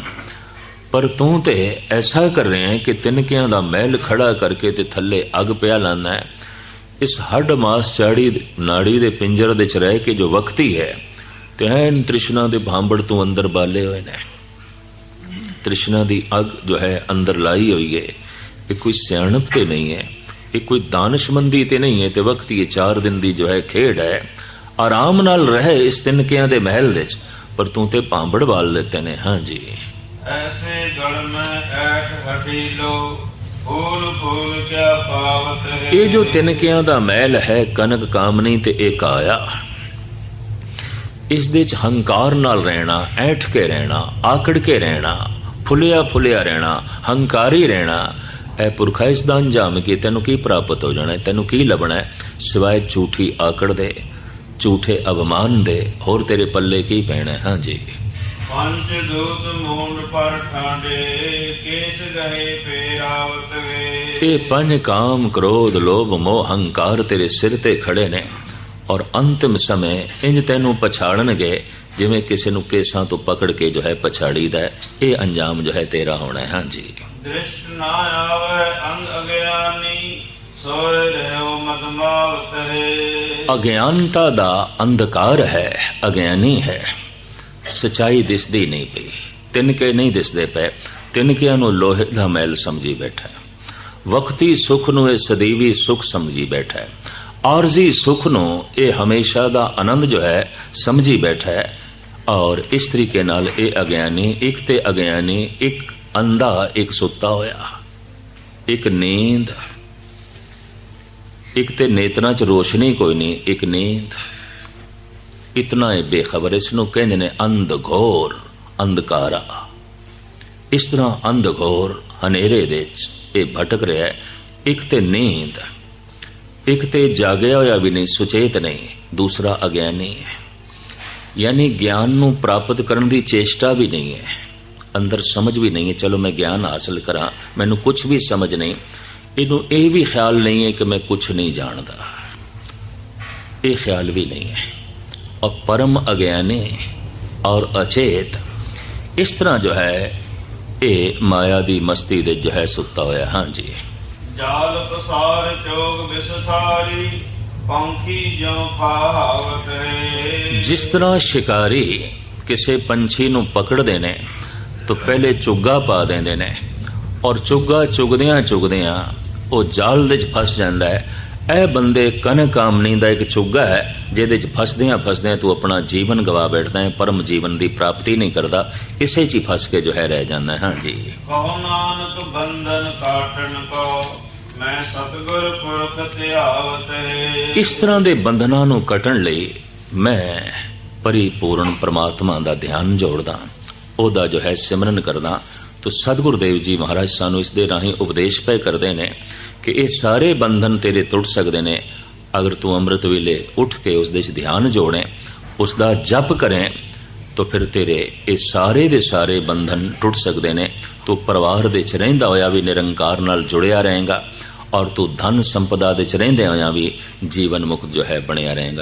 ਪਰ ਤੂੰ ਤੇ ਐਸਾ ਕਰ ਰਿਹਾ ਹੈ ਕਿ ਤਿਨਕਿਆਂ ਦਾ ਮਹਿਲ ਖੜਾ ਕਰਕੇ ਤੇ ਥੱਲੇ ਅੱਗ ਪਿਆ ਲਾਣਾ ਹੈ। ਇਸ ਹੱਡ ਮਾਸ ਚਾੜੀ ਨਾੜੀ ਦੇ ਪਿੰਜਰ ਦੇ ਚ ਰਹਿ ਕੇ ਜੋ ਵਕਤੀ ਹੈ ਤੇ ਐਨ ਤ੍ਰਿਸ਼ਨਾ ਦੇ ਭਾਂਬੜ ਤੋਂ ਅੰਦਰ ਬਾਲੇ ਹੋਏ ਨੇ। ਤ੍ਰਿਸ਼ਨਾ ਦੀ ਅੱਗ ਜੋ ਹੈ ਅੰਦਰ ਲਾਈ ਹੋਈ ਹੈ, ਇਹ ਕੋਈ ਸਿਆਣਪ ਤੇ ਨਹੀਂ ਹੈ, ਇਹ ਕੋਈ ਦਾਨਸ਼ਮੰਦੀ ਤੇ ਨਹੀਂ ਹੈ, ਤੇ ਵਕਤੀ ਇਹ 4 ਦਿਨ ਦੀ ਜੋ ਹੈ ਖੇਡ ਹੈ। ਆਰਾਮ ਨਾਲ ਰਹੇ ਇਸ ਤਿਨਕਿਆਂ ਦੇ ਮਹਿਲ ਵਿੱਚ ਪਰ ਤੂੰ ਤੇ ਭਾਂਬੜ ਵਾਲ ਲੈਤੇ ਨੇ ਹਾਂਜੀ ਐਸੇ ਗੜ ਮੈਂ ਐਠ ਹਟੀ ਲੋ ਫੂਲ ਫੂਲ ਕਿਆ ਪਾਵਤ ਹੈ ਇਹ ਜੋ ਤਿਨਕਿਆਂ ਦਾ ਮਹਿਲ ਹੈ ਕਨਕ ਕਾਮਨੀ ਤੇ ਇਹ ਕਾਇਆ ਇਸ ਦੇ ਚ ਹੰਕਾਰ ਨਾਲ ਰਹਿਣਾ ਐਠ ਕੇ ਰਹਿਣਾ ਆਕੜ ਕੇ ਰਹਿਣਾ ਫੁੱਲਿਆ ਫੁੱਲਿਆ ਰਹਿਣਾ ਹੰਕਾਰੀ ਰਹਿਣਾ ਇਹ ਪੁਰਖਾ ਇਸ ਦਾ ਅੰਜਾਮ ਕੀ ਤੈਨੂੰ ਕੀ ਪ੍ਰਾਪਤ ਹੋ ਜਾਣਾ ਹੈ? ਤੈਨੂੰ ਕੀ ਲੱਭਣਾ ਹੈ ਸਿਵਾਏ ਝੂਠੀ ਆਕੜ ਦੇ ਝੂਠੇ ਅਵਮਾਨ ਦੇ ਹੋਰ ਤੇਰੇ ਪੱਲੇ ਕੀ ਪੈਣਾ ਹੈ? ਹਾਂਜੀ ਪੰਜ ਦੂਤ ਮੂੰਡ ਪਰ ਠਾਂਡੇ ਕੇਸ ਗਏ ਫੇਰਾਵਤ ਵੇ। ਇਹ ਪੰਜ ਕਾਮ ਕ੍ਰੋਧ ਲੋਭ ਮੋਹ ਹੰਕਾਰ ਤੇਰੇ ਸਿਰ ਤੇ ਖੜੇ ਨੇ ਔਰ ਅੰਤਿਮ ਸਮੇਂ ਇੰਜ ਤੈਨੂੰ ਪਛਾੜਨਗੇ ਜਿਵੇਂ ਕਿਸੇ ਨੂੰ ਕੇਸਾਂ ਤੋਂ ਪਕੜ ਕੇ ਜੋ ਹੈ ਪਛਾੜੀਦਾ। ਇਹ ਅੰਜਾਮ ਜੋ ਹੈ ਤੇਰਾ ਹੋਣਾ ਹੈ। ਹਾਂਜੀ। ਦ੍ਰਿਸ਼ਟ ਨਾ ਆਵੇ ਅੰਧ ਅਗਿਆਨੀ ਸੋਏ ਰਹਿਓ ਮਦਮਾਵਤ ਹੈ ਅਗਿਆਨਤਾ ਦਾ ਅੰਧਕਾਰ ਹੈ ਅਗਿਆਨੀ ਹੈ। ਸਚਾਈ ਦਿਸਦੀ ਨਹੀਂ ਪਈ। ਤਿਨਕੇ ਨਹੀਂ ਦਿਸਦੇ ਪਏ। ਤਿੰਨਕਿਆਂ ਨੂੰ ਲੋਹੇ ਦਾ ਮੈਲ ਸਮਝੀ ਬੈਠਾ ਵਕਤੀ ਸੁਖ ਨੂੰ ਇਹ ਸਦੀਵੀ ਸੁਖ ਸਮਝੀ ਬੈਠਾ ਹੈ। ਆਰਜ਼ੀ ਸੁਖ ਨੂੰ ਇਹ ਹਮੇਸ਼ਾ ਦਾ ਆਨੰਦ ਜੋ ਹੈ, ਸਮਝੀ ਬੈਠਾ ਹੈ। ਔਰ ਇਸ ਤਰੀਕੇ ਨਾਲ ਇਹ ਅਗਿਆਨੀ, ਇੱਕ ਤੇ ਅਗਿਆਨੀ, ਇੱਕ ਅੰਧਾ, ਇੱਕ ਸੁੱਤਾ ਹੋਇਆ। ਇੱਕ ਨੀਂਦ। ਇੱਕ ਤੇ ਨੇਤਰਾਂ 'ਚ ਰੋਸ਼ਨੀ ਕੋਈ ਨਹੀਂ, ਇੱਕ ਨੀਂਦ। ਇਤਨਾ ਹੈ ਬੇਖਬਰ ਇਸ ਨੂੰ ਕਹਿੰਦੇ ਨੇ ਅੰਧ ਘੋਰ ਅੰਧਕਾਰਾ ਇਸ ਤਰ੍ਹਾਂ ਅੰਧ ਘੋਰ ਹਨੇਰੇ ਦੇ ਵਿੱਚ ਇਹ ਭਟਕ ਰਿਹਾ ਹੈ ਇੱਕ ਤੇ ਨੀਂਦ ਇੱਕ ਤੇ ਜਾਗਿਆ ਹੋਇਆ ਵੀ ਨਹੀਂ ਸੁਚੇਤ ਨਹੀਂ ਦੂਸਰਾ ਅਗਿਆਨੀ ਹੈ ਯਾਨੀ ਗਿਆਨ ਨੂੰ ਪ੍ਰਾਪਤ ਕਰਨ ਦੀ ਚੇਸ਼ਟਾ ਵੀ ਨਹੀਂ ਹੈ ਅੰਦਰ ਸਮਝ ਵੀ ਨਹੀਂ ਹੈ ਚਲੋ ਮੈਂ ਗਿਆਨ ਹਾਸਲ ਕਰਾਂ ਮੈਨੂੰ ਕੁਝ ਵੀ ਸਮਝ ਨਹੀਂ ਇਹਨੂੰ ਇਹ ਵੀ ਖਿਆਲ ਨਹੀਂ ਹੈ ਕਿ ਮੈਂ ਕੁਝ ਨਹੀਂ ਜਾਣਦਾ ਇਹ ਖਿਆਲ ਵੀ ਨਹੀਂ ਹੈ ਔਰ ਪਰਮ ਅਗਿਆਨੀ ਔਰ ਅਚੇਤ ਇਸ ਤਰ੍ਹਾਂ ਜੋ ਹੈ ਇਹ ਮਾਇਆ ਦੀ ਮਸਤੀ ਦੇ ਜੋ ਹੈ ਸੁੱਤਾ ਹੋਇਆ ਹਾਂਜੀ ਜਾਲ ਪਸਾਰ ਚੋਗ ਵਿਸਥਾਰੀ ਪੰਖੀ ਜਿਉ ਪਾਵਤ ਹੈ ਜਿਸ ਤਰ੍ਹਾਂ ਸ਼ਿਕਾਰੀ ਕਿਸੇ ਪੰਛੀ ਨੂੰ ਪਕੜਦੇ ਨੇ ਤਾਂ ਪਹਿਲੇ ਚੁੱਗਾ ਪਾ ਦਿੰਦੇ ਨੇ ਔਰ ਚੁੱਗਾ ਚੁਗਦਿਆਂ ਚੁਗਦਿਆਂ ਉਹ ਜਾਲ ਦੇ ਵਿੱਚ ਫਸ ਜਾਂਦਾ ਹੈ ਇਹ ਬੰਦੇ ਕਨ ਕਾਮਨੀ ਦਾ ਇੱਕ ਚੁੱਗਾ ਹੈ ਜਿਹਦੇ ਵਿੱਚ ਫਸਦਿਆਂ ਫਸਦਿਆਂ ਤੂੰ ਆਪਣਾ ਜੀਵਨ ਗਵਾ ਬੈਠਦਾ ਹੈ ਪਰਮ ਜੀਵਨ ਦੀ ਪ੍ਰਾਪਤੀ ਨਹੀਂ ਕਰਦਾ ਇਸੇ 'ਚ ਹੀ ਫਸ ਕੇ ਜੋ ਹੈ ਰਹਿ ਜਾਂਦਾ ਹੈ। ਹਾਂਜੀ ਕਹੋ ਨਾਨਕ ਬੰਧਨ ਕਾਟਣ ਕੋ ਮੈਂ ਸਤਗੁਰ ਪੁਰਖ ਧਿਆਵਤ। ਹੈ ਇਸ ਤਰ੍ਹਾਂ ਦੇ ਬੰਧਨਾਂ ਨੂੰ ਕੱਟਣ ਲਈ ਮੈਂ ਪਰਿਪੂਰਨ ਪ੍ਰਮਾਤਮਾ ਦਾ ਧਿਆਨ ਜੋੜਦਾ ਉਹਦਾ ਜੋ ਹੈ ਸਿਮਰਨ ਕਰਦਾ ਤੋ ਸਤਿਗੁਰੂ ਦੇਵ ਜੀ ਮਹਾਰਾਜ ਸਾਨੂੰ ਇਸ ਦੇ ਰਾਹੀਂ ਉਪਦੇਸ਼ ਪਏ ਕਰਦੇ ਨੇ ਕਿ ਇਹ ਸਾਰੇ ਬੰਧਨ ਤੇਰੇ ਟੁੱਟ ਸਕਦੇ ਨੇ। ਅਗਰ ਤੂੰ ਅੰਮ੍ਰਿਤ ਵੇਲੇ ਉੱਠ ਕੇ ਉਸ ਦੇ ਵਿੱਚ ਧਿਆਨ ਜੋੜੇ ਉਸ ਦਾ ਜਪ ਕਰੇ, ਤਾਂ ਫਿਰ ਤੇਰੇ ਇਹ ਸਾਰੇ ਦੇ ਸਾਰੇ ਬੰਧਨ ਟੁੱਟ ਸਕਦੇ ਨੇ। ਤੂੰ ਪਰਿਵਾਰ ਦੇ ਵਿੱਚ ਰਹਿੰਦਾ ਹੋਇਆ ਵੀ ਨਿਰੰਕਾਰ ਨਾਲ ਜੁੜਿਆ ਰਹੇਗਾ ਔਰ ਤੂੰ ਧਨ ਸੰਪਦਾ ਦੇ ਵਿੱਚ ਰਹਿੰਦੇ ਹੋਇਆ ਵੀ ਜੀਵਨ ਮੁਕਤ ਜੋ ਹੈ ਬਣਿਆ ਰਹੇਗਾ।